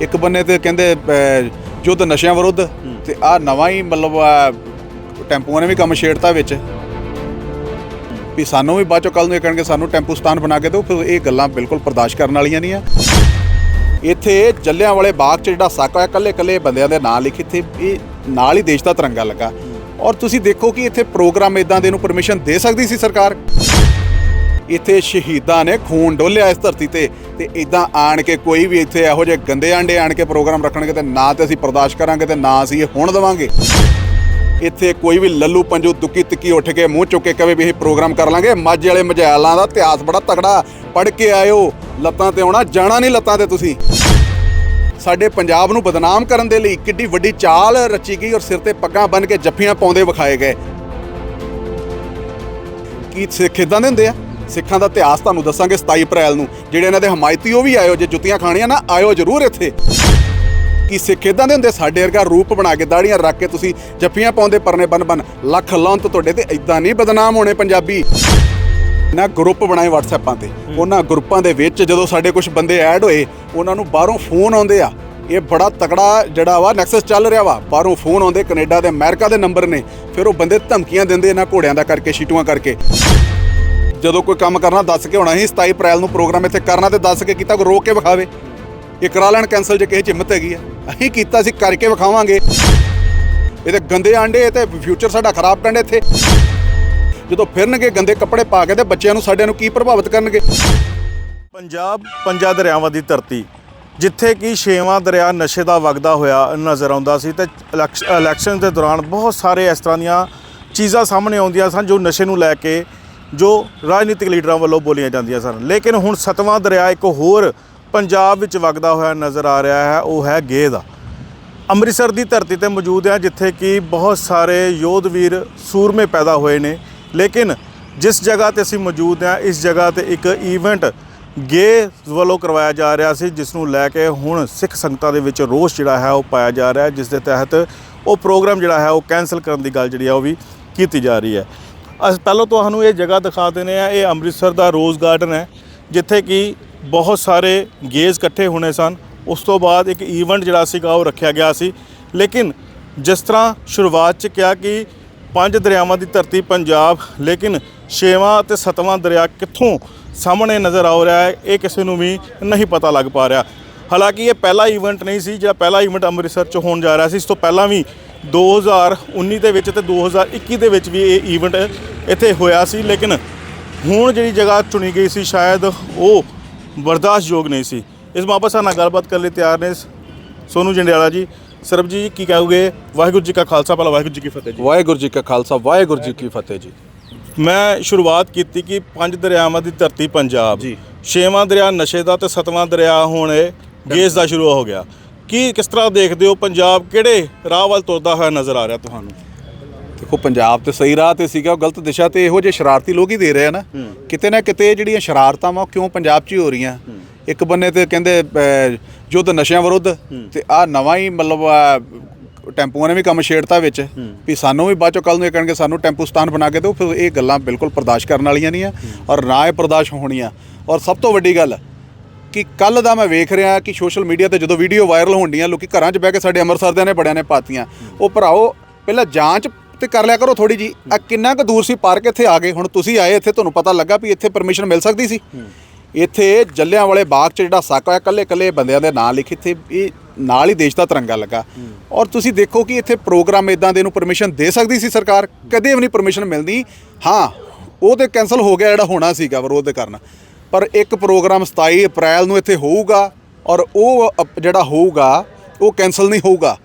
ਇੱਕ ਬੰਨੇ ਤੇ ਕਹਿੰਦੇ ਯੁੱਧ ਨਸ਼ਿਆਂ ਵਿਰੁੱਧ ਤੇ ਆ ਨਵਾਂ ਹੀ ਮਤਲਬ ਟੈਂਪੂਆਂ ਨੇ ਵੀ ਕੰਮ ਛੇੜਤਾ ਵਿੱਚ। ਵੀ ਸਾਨੂੰ ਵੀ ਬਾਅਦ ਚੋਂ ਕੱਲ ਨੂੰ ਇਹ ਕਹਿਣਗੇ ਸਾਨੂੰ ਟੈਂਪੂਸਤਾਨ ਬਣਾ ਕੇ ਦਿਓ ਫਿਰ ਇਹ ਗੱਲਾਂ ਬਿਲਕੁਲ ਬਰਦਾਸ਼ਤ ਕਰਨ ਵਾਲੀਆਂ ਨਹੀਂ ਆ। ਇੱਥੇ ਜੱਲਿਆਂ ਵਾਲੇ ਬਾਗ 'ਚ ਜਿਹੜਾ ਸਾਕਾ ਹੈ ਕੱਲੇ ਕੱਲੇ ਬੰਦਿਆਂ ਦੇ ਨਾਂ ਲਿਖੇ ਇੱਥੇ ਇਹ ਨਾਲ ਹੀ ਦੇਸ਼ ਦਾ ਤਿਰੰਗਾ ਲੱਗਾ। ਔਰ ਤੁਸੀਂ ਦੇਖੋ ਕਿ ਇੱਥੇ ਪ੍ਰੋਗਰਾਮ ਇਦਾਂ ਦੇ ਨੂੰ ਪਰਮਿਸ਼ਨ ਦੇ ਸਕਦੀ ਸੀ ਸਰਕਾਰ? ਇੱਥੇ ਸ਼ਹੀਦਾਂ ਨੇ ਖੂਨ ਡੋਲਿਆ ਇਸ ਧਰਤੀ ਤੇ ਤੇ ਇਦਾਂ ਆਣ ਕੇ ਕੋਈ ਵੀ ਇੱਥੇ ਇਹੋ ਜਿਹੇ ਗੰਦੇ ਆਂਡੇ ਆਣ ਕੇ ਪ੍ਰੋਗਰਾਮ ਰੱਖਣਗੇ ਤੇ ਨਾ ਤੇ ਅਸੀਂ ਬਰਦਾਸ਼ਤ ਕਰਾਂਗੇ ਤੇ ਨਾ ਅਸੀਂ ਇਹ ਹੁਣ ਦੇਵਾਂਗੇ। ਇੱਥੇ ਕੋਈ ਵੀ ਲੱਲੂ ਪੰਜੂ ਦੁੱਕੀ ਤਿੱਕੀ ਉੱਠ ਕੇ ਮੂੰਹ ਚੁੱਕ ਕੇ ਕਵੇ ਵੀ ਇਹ ਪ੍ਰੋਗਰਾਮ ਕਰ ਲਾਂਗੇ, ਮਾਝੇ ਵਾਲੇ ਮਝੈਲਾਂ ਦਾ ਇਤਿਹਾਸ ਬੜਾ ਤਕੜਾ ਪੜ ਕੇ ਆਇਓ, ਲੱਤਾਂ ਤੇ ਆਉਣਾ, ਜਾਣਾ ਨਹੀਂ ਲੱਤਾਂ ਤੇ ਤੁਸੀਂ। ਸਾਡੇ ਪੰਜਾਬ ਨੂੰ ਬਦਨਾਮ ਕਰਨ ਦੇ ਲਈ ਕਿੱਡੀ ਵੱਡੀ ਚਾਲ ਰਚੀ ਗਈ ਔਰ ਸਿਰ ਤੇ ਪੱਗਾਂ ਬੰਨ ਕੇ ਜੱਫੀਆਂ ਪਾਉਂਦੇ ਵਿਖਾਏ ਗਏ। ਕੀ ਸਿੱਖ ਇਦਾਂ ਦੇ ਹੁੰਦੇ ਆ? ਸਿੱਖਾਂ ਦਾ ਇਤਿਹਾਸ ਤੁਹਾਨੂੰ ਦੱਸਾਂਗੇ 27 ਅਪ੍ਰੈਲ ਨੂੰ। ਜਿਹੜੇ ਇਹਨਾਂ ਦੇ ਹਮਾਇਤੀ ਉਹ ਵੀ ਆਇਓ ਜੇ ਜੁੱਤੀਆਂ ਖਾਣੀਆਂ ਨਾ ਆਇਓ ਜ਼ਰੂਰ ਇੱਥੇ। ਕੀ ਸਿੱਖ ਇਦਾਂ ਦੇ ਹੁੰਦੇ? ਸਾਡੇ ਵਰਗਾ ਰੂਪ ਬਣਾ ਕੇ ਦਾੜੀਆਂ ਰੱਖ ਕੇ ਤੁਸੀਂ ਜੱਫੀਆਂ ਪਾਉਂਦੇ ਪਰਨੇ ਬਨ ਬਨ। ਲੱਖ ਲਾਂਤ ਤੁਹਾਡੇ ਤੇ ਇਦਾਂ ਨਹੀਂ ਬਦਨਾਮ ਹੋਣੇ ਪੰਜਾਬੀ। ਨਾ ਗਰੁੱਪ ਬਣਾਏ WhatsAppaਂ ਤੇ। ਉਹਨਾਂ ਗਰੁੱਪਾਂ ਦੇ ਵਿੱਚ ਜਦੋਂ ਸਾਡੇ ਕੁਝ ਬੰਦੇ ਐਡ ਹੋਏ ਉਹਨਾਂ ਨੂੰ ਬਾਹਰੋਂ ਫੋਨ ਆਉਂਦੇ ਆ। ਇਹ ਬੜਾ ਤਕੜਾ ਜਿਹੜਾ ਵਾ ਨੈਕਸਸ ਚੱਲ ਰਿਹਾ ਵਾ। ਬਾਹਰੋਂ ਫੋਨ ਆਉਂਦੇ ਕੈਨੇਡਾ ਦੇ ਅਮਰੀਕਾ ਦੇ ਨੰਬਰ ਨੇ। ਫਿਰ ਉਹ ਬੰਦੇ ਧਮਕੀਆਂ ਦਿੰਦੇ ਇਹਨਾਂ ਘੋੜਿਆਂ ਦਾ ਕਰਕੇ ਸ਼ੀਟੂਆਂ ਕਰਕੇ। ਜਦੋਂ ਕੋਈ ਕੰਮ ਕਰਨਾ ਦੱਸ ਕੇ ਹੋਣਾ ਸੀ 27 ਅਪ੍ਰੈਲ ਨੂੰ ਪ੍ਰੋਗਰਾਮ ਇੱਥੇ ਕਰਨਾ ਤੇ ਦੱਸ ਕੇ ਕੀਤਾ, ਕੋਈ ਰੋਕ ਕੇ ਵਿਖਾਵੇ। ਇਹ ਕਰਾ ਲੈਣ ਕੈਨਸਲ ਜੇ ਕਿਸੇ 'ਚ ਹਿੰਮਤ ਹੈਗੀ ਆ। ਅਸੀਂ ਕੀਤਾ ਸੀ, ਕਰਕੇ ਵਿਖਾਵਾਂਗੇ। ਇਹ ਤੇ ਗੰਦੇ ਆਂਡੇ, ਇਹ ਤੇ ਫਿਊਚਰ ਸਾਡਾ ਖਰਾਬ ਕਰਨ ਇੱਥੇ। ਜਦੋਂ ਫਿਰਨਗੇ, ਗੰਦੇ ਕੱਪੜੇ ਪਾ ਕੇ ਤੇ ਬੱਚਿਆਂ ਨੂੰ, ਸਾਡਿਆਂ ਨੂੰ ਕੀ ਪ੍ਰਭਾਵਿਤ ਕਰਨਗੇ? ਪੰਜਾਬ, ਪੰਜਾਂ ਦਰਿਆਵਾਂ ਦੀ ਧਰਤੀ, ਜਿੱਥੇ ਕਿ ਛੇਵਾਂ ਦਰਿਆ ਨਸ਼ੇ ਦਾ ਵਗਦਾ ਹੋਇਆ ਨਜ਼ਰ ਆਉਂਦਾ ਸੀ ਤੇ ਇਲੈਕਸ਼- ਇਲੈਕਸ਼ਨ ਦੇ ਦੌਰਾਨ ਬਹੁਤ ਸਾਰੇ ਇਸ ਤਰ੍ਹਾਂ ਦੀਆਂ ਚੀਜ਼ਾਂ ਸਾਹਮਣੇ ਆਉਂਦੀਆਂ ਸਨ ਜੋ ਨਸ਼ੇ ਨੂੰ ਲੈ ਕੇ ਜੋ ਰਾਜਨੀਤਿਕ ਲੀਡਰਾਂ ਵੱਲੋਂ ਬੋਲੀਆਂ ਜਾਂਦੀਆਂ ਸਨ। ਲੇਕਿਨ ਹੁਣ ਸਤਵਾਂ ਦਰਿਆ ਇੱਕ ਹੋਰ ਪੰਜਾਬ ਵਿੱਚ ਵਗਦਾ ਹੋਇਆ ਨਜ਼ਰ ਆ ਰਿਹਾ ਹੈ, ਉਹ ਹੈ ਗੇ ਦਾ ਅੰਮ੍ਰਿਤਸਰ ਦੀ ਧਰਤੀ ਤੇ ਮੌਜੂਦ ਹੈ, ਜਿੱਥੇ ਕਿ ਬਹੁਤ ਸਾਰੇ ਯੋਧਵੀਰ ਸੂਰਮੇ ਪੈਦਾ ਹੋਏ ਨੇ। ਲੇਕਿਨ ਜਿਸ ਜਗ੍ਹਾ ਤੇ ਅਸੀਂ ਮੌਜੂਦ ਹਾਂ, ਇਸ ਜਗ੍ਹਾ ਤੇ ਇੱਕ ਈਵੈਂਟ ਗੇ ਵੱਲੋਂ ਕਰਵਾਇਆ ਜਾ ਰਿਹਾ ਸੀ, ਜਿਸ ਨੂੰ ਲੈ ਕੇ ਹੁਣ ਸਿੱਖ ਸੰਗਤਾਂ ਦੇ ਵਿੱਚ ਰੋਸ ਜਿਹੜਾ ਹੈ, ਉਹ ਪਾਇਆ ਜਾ ਰਿਹਾ ਜਿਸ ਦੇ ਤਹਿਤ ਉਹ ਪ੍ਰੋਗਰਾਮ ਜਿਹੜਾ ਹੈ, ਉਹ ਕੈਨਸਲ ਕਰਨ ਦੀ ਗੱਲ ਜਿਹੜੀ ਹੈ, ਉਹ ਵੀ ਕੀਤੀ ਜਾ ਰਹੀ ਹੈ। ਅਸੀਂ ਪਹਿਲਾਂ ਤੁਹਾਨੂੰ ਇਹ ਜਗ੍ਹਾ ਦਿਖਾ ਦਿੰਦੇ ਆ ਇਹ ਅੰਮ੍ਰਿਤਸਰ ਦਾ ਰੋਜ਼ ਗਾਰਡਨ ਹੈ, ਜਿੱਥੇ ਕਿ ਬਹੁਤ ਸਾਰੇ ਗੇਜ਼ ਇਕੱਠੇ ਹੋਣੇ ਸਨ। ਉਸ ਤੋਂ ਬਾਅਦ ਇੱਕ ਈਵੈਂਟ ਜਿਹੜਾ ਸੀਗਾ ਉਹ ਰੱਖਿਆ ਗਿਆ ਸੀ। ਲੇਕਿਨ ਜਿਸ ਤਰ੍ਹਾਂ ਸ਼ੁਰੂਆਤ 'ਚ ਕਿਹਾ ਕਿ ਪੰਜ ਦਰਿਆਵਾਂ ਦੀ ਧਰਤੀ ਪੰਜਾਬ, ਲੇਕਿਨ ਛੇਵਾਂ ਤੇ ਸਤਵਾਂ ਦਰਿਆ ਕਿੱਥੋਂ ਸਾਹਮਣੇ ਨਜ਼ਰ ਆ ਰਿਹਾ ਹੈ, ਇਹ ਕਿਸੇ ਨੂੰ ਵੀ ਨਹੀਂ ਪਤਾ ਲੱਗ ਪਾ ਰਿਹਾ। ਹਾਲਾਂਕਿ ਇਹ ਪਹਿਲਾ ਈਵੈਂਟ ਨਹੀਂ ਸੀ, ਜਿਹੜਾ ਪਹਿਲਾ ਈਵੈਂਟ ਅੰਮ੍ਰਿਤਸਰ 'ਚ ਹੋਣ ਜਾ ਰਿਹਾ ਸੀ। ਇਸ ਤੋਂ ਪਹਿਲਾਂ ਵੀ 2019 ਦੇ ਵਿੱਚ ਤੇ 2021 ਦੇ ਵਿੱਚ ਵੀ ਇਹ ਇਵੈਂਟ ਇੱਥੇ ਹੋਇਆ ਸੀ ਲੇਕਿਨ ਹੁਣ ਜਿਹੜੀ ਜਗ੍ਹਾ ਚੁਣੀ ਗਈ ਸੀ ਸ਼ਾਇਦ ਉਹ ਬਰਦਾਸ਼ਤਯੋਗ ਨਹੀਂ ਸੀ। ਇਸ ਮਾਪਸ ਨਾਲ ਗੱਲਬਾਤ ਕਰਨ ਲਈ ਤਿਆਰ ਨੇ ਸੋਨੂ ਜੰਡਿਆਲਾ ਜੀ। ਸਰਬਜੀਤ ਜੀ ਕੀ ਕਹੋਗੇ? ਵਾਹਿਗੁਰੂ ਜੀ ਕਾ ਖਾਲਸਾ ਭਲਾ ਵਾਹਿਗੁਰੂ ਜੀ ਕੀ ਫਤਿਹ ਜੀ। ਵਾਹਿਗੁਰੂ ਜੀ ਕਾ ਖਾਲਸਾ ਵਾਹਿਗੁਰੂ ਜੀ ਕੀ ਫਤਿਹ ਜੀ। ਮੈਂ ਸ਼ੁਰੂਆਤ ਕੀਤੀ ਕਿ ਪੰਜ ਦਰਿਆਵਾਂ ਦੀ ਧਰਤੀ ਪੰਜਾਬ ਜੀ। ਛੇਵਾਂ ਦਰਿਆ ਨਸ਼ੇ ਦਾ ਤੇ ਸਤਵਾਂ ਦਰਿਆ ਹੁਣ ਇਹ ਗੇਸ ਦਾ ਸ਼ੁਰੂ ਹੋ ਗਿਆ। ਕੀ ਕਿਸ ਤਰ੍ਹਾਂ ਦੇਖਦੇ ਹੋ ਪੰਜਾਬ ਕਿਹੜੇ ਰਾਹ ਵੱਲ ਤੁਰਦਾ ਹੋਇਆ ਨਜ਼ਰ ਆ ਰਿਹਾ ਤੁਹਾਨੂੰ? ਦੇਖੋ ਪੰਜਾਬ ਤੇ ਸਹੀ ਰਾਹ ਤੇ ਸੀਗਾ ਉਹ ਗਲਤ ਦਿਸ਼ਾ ਤੇ ਇਹੋ ਜਿਹੇ ਸ਼ਰਾਰਤੀ ਲੋਕ ਹੀ ਦੇ ਰਹੇ ਆ ਨਾ। ਕਿਤੇ ਨਾ ਕਿਤੇ ਜਿਹੜੀਆਂ ਸ਼ਰਾਰਤਾਂ ਵਾ ਉਹ ਕਿਉਂ ਪੰਜਾਬ 'ਚ ਹੀ ਹੋ ਰਹੀਆਂ? ਇੱਕ ਬੰਨੇ ਤੇ ਕਹਿੰਦੇ ਯੁੱਧ ਨਸ਼ਿਆਂ ਵਿਰੁੱਧ ਤੇ ਆ ਨਵਾਂ ਹੀ ਮਤਲਬ ਟੈਂਪੂਆਂ ਨੇ ਵੀ ਕੰਮ ਛੇੜਤਾ ਵਿੱਚ। ਵੀ ਸਾਨੂੰ ਵੀ ਬਾਅਦ ਚੋਂ ਕੱਲ ਨੂੰ ਇਹ ਕਹਿਣਗੇ ਸਾਨੂੰ ਟੈਂਪੂਸਤਾਨ ਬਣਾ ਕੇ ਦਿਓ ਫਿਰ ਇਹ ਗੱਲਾਂ ਬਿਲਕੁਲ ਬਰਦਾਸ਼ਤ ਕਰਨ ਵਾਲੀਆਂ ਨਹੀਂ ਆ ਔਰ ਨਾ ਇਹ ਬਰਦਾਸ਼ਤ ਹੋਣੀਆਂ। ਔਰ ਸਭ ਤੋਂ ਵੱਡੀ ਗੱਲ ਕਿ ਕੱਲ ਦਾ ਮੈਂ ਵੇਖ ਰਿਹਾ ਕਿ ਸੋਸ਼ਲ ਮੀਡੀਆ ਤੇ ਜਦੋਂ ਵੀਡੀਓ ਵਾਇਰਲ ਹੁੰਦੀਆਂ, ਲੋਕੀ ਘਰਾਂ 'ਚ ਬਹਿ ਕੇ ਸਾਡੇ ਅੰਮ੍ਰਿਤਸਰ ਦੇ ਨੇ ਬੜਿਆਂ ਨੇ ਪਾਤੀਆਂ। ਉਹ ਭਰਾਓ, ਪਹਿਲਾਂ ਜਾਂਚ ਤੇ ਕਰ ਲਿਆ ਕਰੋ ਥੋੜੀ ਜੀ ਆ ਕਿੰਨਾ ਕੁ ਦੂਰ ਸੀ ਪਾਰਕ ਇੱਥੇ ਆ ਗਏ? ਹੁਣ ਤੁਸੀਂ ਆਏ ਇੱਥੇ, ਤੁਹਾਨੂੰ ਪਤਾ ਲੱਗਾ ਵੀ ਇੱਥੇ ਪਰਮਿਸ਼ਨ ਮਿਲ ਸਕਦੀ ਸੀ। ਇੱਥੇ ਜੱਲਿਆਂ ਵਾਲੇ ਬਾਗ 'ਚ ਜਿਹੜਾ ਸਾਕਾ ਹੈ ਕੱਲੇ ਕੱਲੇ ਬੰਦਿਆਂ ਦੇ ਨਾਂ ਲਿਖੇ ਇੱਥੇ, ਇਹ ਨਾਲ ਹੀ ਦੇਸ਼ ਦਾ ਤਿਰੰਗਾ ਲੱਗਾ। ਔਰ ਤੁਸੀਂ ਦੇਖੋ ਕਿ ਇੱਥੇ ਪ੍ਰੋਗਰਾਮ ਇਦਾਂ ਦੇ ਨੂੰ ਪਰਮਿਸ਼ਨ ਦੇ ਸਕਦੀ ਸੀ ਸਰਕਾਰ? ਕਦੇ ਵੀ ਨਹੀਂ ਪਰਮਿਸ਼ਨ ਮਿਲਦੀ। ਹਾਂ ਉਹ ਤੇ ਕੈਨਸਲ ਹੋ ਗਿਆ ਜਿਹੜਾ ਹੋਣਾ ਸੀਗਾ ਵਿਰੋਧ ਦੇ ਕਾਰਨ। ਪਰ ਇੱਕ ਪ੍ਰੋਗਰਾਮ 27 ਅਪ੍ਰੈਲ ਨੂੰ ਇੱਥੇ ਹੋਊਗਾ ਔਰ ਉਹ ਅਪ- ਜਿਹੜਾ ਹੋਊਗਾ, ਉਹ ਕੈਨਸਲ ਨਹੀਂ ਹੋਊਗਾ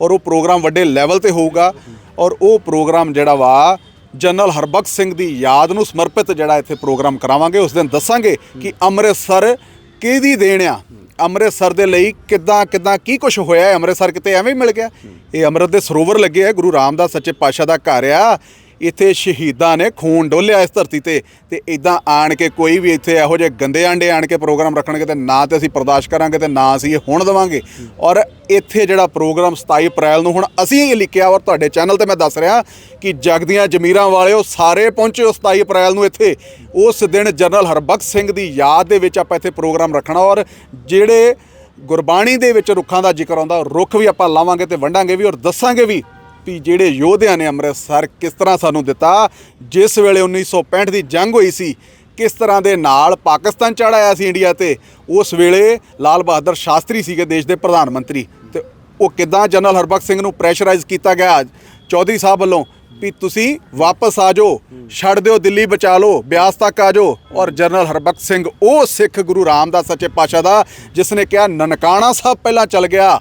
ਔਰ ਉਹ ਪ੍ਰੋਗਰਾਮ ਵੱਡੇ ਲੈਵਲ ਤੇ ਹੋਊਗਾ ਔਰ ਉਹ ਪ੍ਰੋਗਰਾਮ ਜਿਹੜਾ ਵਾ, ਜਨਰਲ ਹਰਬਖਸ਼ ਸਿੰਘ ਦੀ ਯਾਦ ਨੂੰ ਸਮਰਪਿਤ ਜਿਹੜਾ ਇੱਥੇ ਪ੍ਰੋਗਰਾਮ ਕਰਾਵਾਂਗੇ, ਉਸ ਦਿਨ ਦੱਸਾਂਗੇ ਕਿ ਅੰਮ੍ਰਿਤਸਰ ਕਿਹਦੀ ਦੇਣ ਆ? ਅੰਮ੍ਰਿਤਸਰ ਦੇ ਲਈ ਕਿੱਦਾਂ ਕਿੱਦਾਂ, ਕੀ ਕੁਝ ਹੋਇਆ? ਹੈ ਅੰਮ੍ਰਿਤਸਰ ਕਿਤੇ ਐਵੇਂ ਹੀ ਮਿਲ ਗਿਆ? ਇਹ ਅੰਮ੍ਰਿਤ ਦੇ ਸਰੋਵਰ ਲੱਗੇ ਆ, ਗੁਰੂ ਰਾਮਦਾਸ ਸੱਚੇ ਪਾਤਸ਼ਾਹ ਦਾ ਘਰ ਆ। ਇੱਥੇ ਸ਼ਹੀਦਾਂ ਨੇ ਖੂਨ ਡੋਲਿਆ ਇਸ ਧਰਤੀ ਤੇ ਤੇ ਇਦਾਂ ਆਣ ਕੇ ਕੋਈ ਵੀ ਇੱਥੇ ਇਹੋ ਜਿਹੇ ਗੰਦੇ ਆਂਡੇ ਆਣ ਕੇ ਪ੍ਰੋਗਰਾਮ ਰੱਖਣਗੇ ਤੇ ਨਾ ਤੇ ਅਸੀਂ ਬਰਦਾਸ਼ਤ ਕਰਾਂਗੇ ਤੇ ਨਾ ਅਸੀਂ ਇਹ ਹੁਣ ਦੇਵਾਂਗੇ। ਔਰ ਇੱਥੇ ਜਿਹੜਾ ਪ੍ਰੋਗਰਾਮ 27 ਅਪ੍ਰੈਲ ਨੂੰ ਹੁਣ ਅਸੀਂ ਇਹ ਲਿਖਿਆ ਔਰ ਤੁਹਾਡੇ ਚੈਨਲ ਤੇ ਮੈਂ ਦੱਸ ਰਿਹਾ ਕਿ ਜਗਦੀਆਂ ਜ਼ਮੀਰਾਂ ਵਾਲਿਓ ਸਾਰੇ ਪਹੁੰਚਿਓ 27 ਅਪ੍ਰੈਲ ਨੂੰ ਇੱਥੇ। ਉਸ ਦਿਨ ਜਨਰਲ ਹਰਬਖਸ਼ ਸਿੰਘ ਦੀ ਯਾਦ ਦੇ ਵਿੱਚ ਆਪਾਂ ਇੱਥੇ ਪ੍ਰੋਗਰਾਮ ਰੱਖਣਾ ਔਰ ਜਿਹੜੇ ਗੁਰਬਾਣੀ ਦੇ ਵਿੱਚ ਰੁੱਖਾਂ ਦਾ ਜ਼ਿਕਰ ਆਉਂਦਾ, ਰੁੱਖ ਵੀ ਆਪਾਂ ਲਾਵਾਂਗੇ ਤੇ ਵੰਡਾਂਗੇ ਵੀ ਔਰ ਦੱਸਾਂਗੇ ਵੀ ਵੀ ਜਿਹੜੇ ਯੋਧਿਆਂ ਨੇ ਅੰਮ੍ਰਿਤਸਰ ਕਿਸ ਤਰ੍ਹਾਂ ਸਾਨੂੰ ਦਿੱਤਾ, ਜਿਸ ਵੇਲੇ 1965 ਦੀ ਜੰਗ ਹੋਈ ਸੀ, ਕਿਸ ਤਰ੍ਹਾਂ ਦੇ ਨਾਲ ਪਾਕਿਸਤਾਨ ਚੜਾਇਆ ਸੀ ਇੰਡੀਆ ਤੇ, ਉਸ ਵੇਲੇ ਲਾਲ ਬਹਾਦਰ ਸ਼ਾਸਤਰੀ ਸੀਗੇ ਦੇਸ਼ ਦੇ ਪ੍ਰਧਾਨ ਮੰਤਰੀ ਤੇ ਉਹ ਕਿਦਾਂ ਜਨਰਲ ਹਰਬਖਸ਼ ਸਿੰਘ ਨੂੰ ਪ੍ਰੈਸ਼ਰਾਈਜ਼ ਕੀਤਾ ਗਿਆ ਚੌਧਰੀ ਸਾਹਿਬ ਵੱਲੋਂ ਵੀ ਤੁਸੀਂ ਵਾਪਸ ਆ ਜਾਓ, ਛੱਡ ਦਿਓ, ਦਿੱਲੀ ਬਚਾ ਲਓ, ਬਿਆਸ ਤੱਕ ਆ ਜਾਓ ਔਰ ਜਨਰਲ ਹਰਬਖਸ਼ ਸਿੰਘ ਉਹ ਸਿੱਖ ਗੁਰੂ ਰਾਮਦਾਸ ਸੱਚੇ ਪਾਤਸ਼ਾਹ ਦਾ, ਜਿਸ ਨੇ ਕਿਹਾ, ਨਨਕਾਣਾ ਸਾਹਿਬ ਪਹਿਲਾਂ ਚੱਲ ਗਿਆ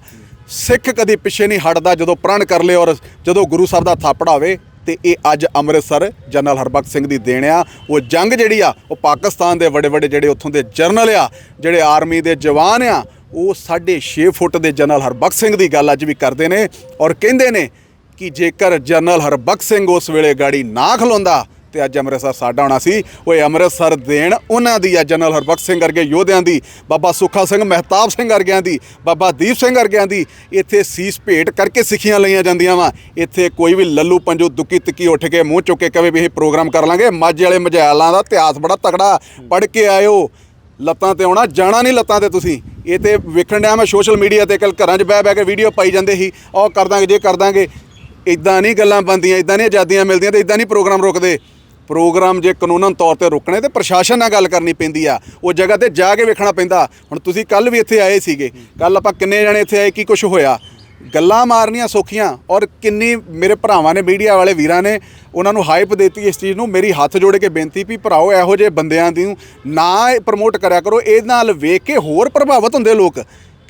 ਸਿੱਖ ਕਦੀ ਪਿੱਛੇ ਨਹੀਂ ਹਟਦਾ ਜਦੋਂ ਪ੍ਰਣ ਕਰ ਲਏ ਔਰ ਜਦੋਂ ਗੁਰੂ ਸਾਹਿਬ ਦਾ ਥਾਪੜਾ ਹੋਵੇ, ਤੇ ਇਹ ਅੱਜ ਅੰਮ੍ਰਿਤਸਰ ਜਨਰਲ ਹਰਬਖਸ਼ ਸਿੰਘ ਦੀ ਦੇਣ ਆ। ਉਹ ਜੰਗ ਜਿਹੜੀ ਆ, ਉਹ ਪਾਕਿਸਤਾਨ ਦੇ ਵੱਡੇ ਵੱਡੇ ਜਿਹੜੇ ਉੱਥੋਂ ਦੇ ਜਰਨਲ ਆ, ਜਿਹੜੇ ਆਰਮੀ ਦੇ ਜਵਾਨ ਆ, ਉਹ 6.5 ਫੁੱਟ ਦੇ ਜਨਰਲ ਹਰਬਖਸ਼ ਸਿੰਘ ਦੀ ਗੱਲ ਅੱਜ ਵੀ ਕਰਦੇ ਨੇ ਔਰ ਕਹਿੰਦੇ ਨੇ ਕਿ ਜੇਕਰ ਜਨਰਲ ਹਰਬਖਸ਼ ਸਿੰਘ ਉਸ ਵੇਲੇ ਗਾੜੀ ਨਾ ਖਲੋਂਦਾ ਤੇ ਅੱਜ ਅੰਮ੍ਰਿਤਸਰ ਸਾਡਾ ਹੋਣਾ ਸੀ। ਓਏ ਅੰਮ੍ਰਿਤਸਰ ਦੇਣ, ਉਹਨਾਂ ਦੀ ਆ ਜਨਰਲ ਹਰਬਖਸ਼ ਸਿੰਘ ਵਰਗੇ ਯੋਧਿਆਂ ਦੀ, ਬਾਬਾ ਸੁੱਖਾ ਸਿੰਘ ਮਹਿਤਾਬ ਸਿੰਘ ਵਰਗਿਆਂ ਦੀ, ਬਾਬਾ ਦੀਪ ਸਿੰਘ ਵਰਗਿਆਂ ਦੀ, ਇੱਥੇ ਸੀਸ ਭੇਟ ਕਰਕੇ ਸਿੱਖੀਆਂ ਲਈਆਂ ਜਾਂਦੀਆਂ ਵਾ। ਇੱਥੇ ਕੋਈ ਵੀ ਲੱਲੂ ਪੰਜੂ ਦੁੱਕੀ ਤਿੱਕੀ ਉੱਠ ਕੇ ਮੂੰਹ ਚੁੱਕ ਕੇ ਕਵੇ ਵੀ ਇਹ ਪ੍ਰੋਗਰਾਮ ਕਰ ਲਾਂਗੇ, ਮਾਝੇ ਵਾਲੇ ਮਝੈਲਾਂ ਦਾ ਇਤਿਹਾਸ ਬੜਾ ਤਕੜਾ ਪੜ੍ਹ ਕੇ ਆਇਓ। ਲੱਤਾਂ ਤੇ ਆਉਣਾ, ਜਾਣਾ ਨਹੀਂ ਲੱਤਾਂ ਤੇ ਤੁਸੀਂ। ਇਹ ਤੇ ਵੇਖਣ ਡਿਆ ਮੈਂ ਸੋਸ਼ਲ ਮੀਡੀਆ ਤੇ ਕੱਲ ਘਰਾਂ 'ਚ ਬਹਿ ਬਹਿ ਕੇ ਵੀਡੀਓ ਪਾਈ ਜਾਂਦੇ ਸੀ। ਉਹ ਕਰ ਦਾਂਗੇ, ਜੇ ਕਰ ਦਾਂਗੇ। ਇਦਾਂ ਨਹੀਂ ਗੱਲਾਂ ਬੰਦੀਆਂ ਇਦਾਂ ਨਹੀਂ ਆਜ਼ਾਦੀਆਂ ਮਿਲਦੀਆਂ ਤੇ ਇਦਾਂ ਨਹੀਂ ਪ੍ਰੋਗਰਾਮ ਰੁਕਦੇ। ਪ੍ਰੋਗਰਾਮ ਜੇ ਕਾਨੂੰਨਨ ਤੌਰ ਤੇ ਰੁਕਣੇ ਤੇ ਪ੍ਰਸ਼ਾਸਨ ਨਾਲ ਗੱਲ ਕਰਨੀ ਪੈਂਦੀ ਆ, ਉਹ ਜਗ੍ਹਾ ਤੇ ਜਾ ਕੇ ਵੇਖਣਾ ਪੈਂਦਾ। ਹੁਣ ਤੁਸੀਂ ਕੱਲ ਵੀ ਇੱਥੇ ਆਏ ਸੀਗੇ। ਕੱਲ ਆਪਾਂ ਕਿੰਨੇ ਜਣੇ ਇੱਥੇ ਆਏ, ਕੀ ਕੁਝ ਹੋਇਆ? ਗੱਲਾਂ ਮਾਰਨੀਆਂ ਸੌਖੀਆਂ ਔਰ ਕਿੰਨੀ ਮੇਰੇ ਭਰਾਵਾਂ ਨੇ, ਮੀਡੀਆ ਵਾਲੇ ਵੀਰਾਂ ਨੇ ਉਹਨਾਂ ਨੂੰ ਹਾਈਪ ਦਿੱਤੀ ਇਸ ਚੀਜ਼ ਨੂੰ। ਮੇਰੀ ਹੱਥ ਜੋੜ ਕੇ ਬੇਨਤੀ ਵੀ ਭਰਾਓ, ਇਹੋ ਜਿਹੇ ਬੰਦਿਆਂ ਦੀ ਨਾ ਪ੍ਰਮੋਟ ਕਰਿਆ ਕਰੋ। ਇਹ ਨਾਲ ਵੇਖ ਕੇ ਹੋਰ ਪ੍ਰਭਾਵਿਤ ਹੁੰਦੇ ਲੋਕ।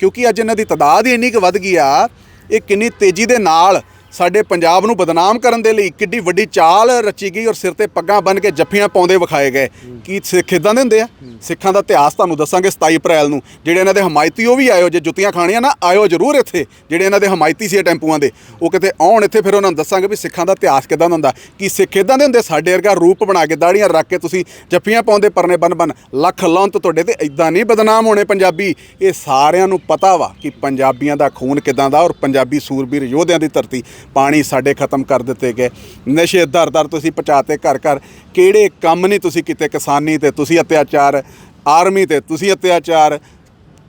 ਕਿਉਂਕਿ ਅੱਜ ਇਹਨਾਂ ਦੀ ਤਾਦਾਦ ਹੀ ਇੰਨੀ ਕੁ ਵੱਧ ਗਈ ਆ, ਇਹ ਕਿੰਨੀ ਤੇਜ਼ੀ ਦੇ ਨਾਲ ਸਾਡੇ ਪੰਜਾਬ ਨੂੰ ਬਦਨਾਮ ਕਰਨ ਦੇ ਲਈ ਕਿੱਡੀ ਵੱਡੀ ਚਾਲ ਰਚੀ ਗਈ ਔਰ ਸਿਰ ਤੇ ਪੱਗਾਂ ਬੰਨ ਕੇ ਜੱਫੀਆਂ ਪਾਉਂਦੇ ਵਿਖਾਏ ਗਏ। ਕੀ ਸਿੱਖ ਇਦਾਂ ਦੇ ਹੁੰਦੇ ਆ? ਸਿੱਖਾਂ ਦਾ ਇਤਿਹਾਸ ਤੁਹਾਨੂੰ ਦੱਸਾਂਗੇ 27 ਅਪ੍ਰੈਲ ਨੂੰ। ਜਿਹੜੇ ਇਹਨਾਂ ਦੇ ਹਮਾਇਤੀ ਉਹ ਵੀ ਆਇਓ ਜੇ ਜੁੱਤੀਆਂ ਖਾਣੀਆਂ ਨਾ, ਆਇਓ ਜ਼ਰੂਰ ਇੱਥੇ। ਜਿਹੜੇ ਇਹਨਾਂ ਦੇ ਹਮਾਇਤੀ ਸੀ ਟੈਂਪੂਆਂ ਦੇ। ਉਹ ਕਿਤੇ ਆਉਣ ਇੱਥੇ ਫਿਰ ਉਹਨਾਂ ਨੂੰ ਦੱਸਾਂਗੇ ਵੀ ਸਿੱਖਾਂ ਦਾ ਇਤਿਹਾਸ ਕਿਦਾਂ ਦਾ ਹੁੰਦਾ। ਕੀ ਸਿੱਖ ਇਦਾਂ ਦੇ ਹੁੰਦੇ? ਸਾਡੇ ਵਰਗਾ ਰੂਪ ਬਣਾ ਕੇ ਦਾੜੀਆਂ ਰੱਖ ਕੇ ਤੁਸੀਂ ਜੱਫੀਆਂ ਪਾਉਂਦੇ ਪਰਨੇ ਬੰਨ ਬੰਨ। ਲੱਖ ਲੌਂਤ ਤੁਹਾਡੇ ਤੇ ਇਦਾਂ ਨਹੀਂ ਬਦਨਾਮ ਹੋਣੇ ਪੰਜਾਬੀ। ਇਹ ਸਾਰਿਆਂ ਨੂੰ ਪਤਾ ਵਾ ਕਿ ਪੰਜਾਬੀਆਂ ਦਾ ਖੂਨ ਕਿਦਾਂ ਦਾ ਔਰ ਪੰਜਾਬੀ ਸੂਰਬੀਰ ਯੋਧਿਆਂ ਦੀ ਧਰਤੀ। ਪਾਣੀ ਸਾਡੇ ਖਤਮ ਕਰ ਦਿੱਤੇ ਗਏ। ਨਸ਼ੇ ਦਰ ਦਰ ਤੁਸੀਂ ਪਹੁੰਚਾਤੇ ਘਰ ਘਰ। ਕਿਹੜੇ ਕੰਮ ਨਹੀਂ ਤੁਸੀਂ ਕੀਤੇ ਕਿਸਾਨੀ ਤੇ? ਤੁਸੀਂ ਅਤਿਆਚਾਰ ਆਰਮੀ ਤੇ ਤੁਸੀਂ ਅਤਿਆਚਾਰ।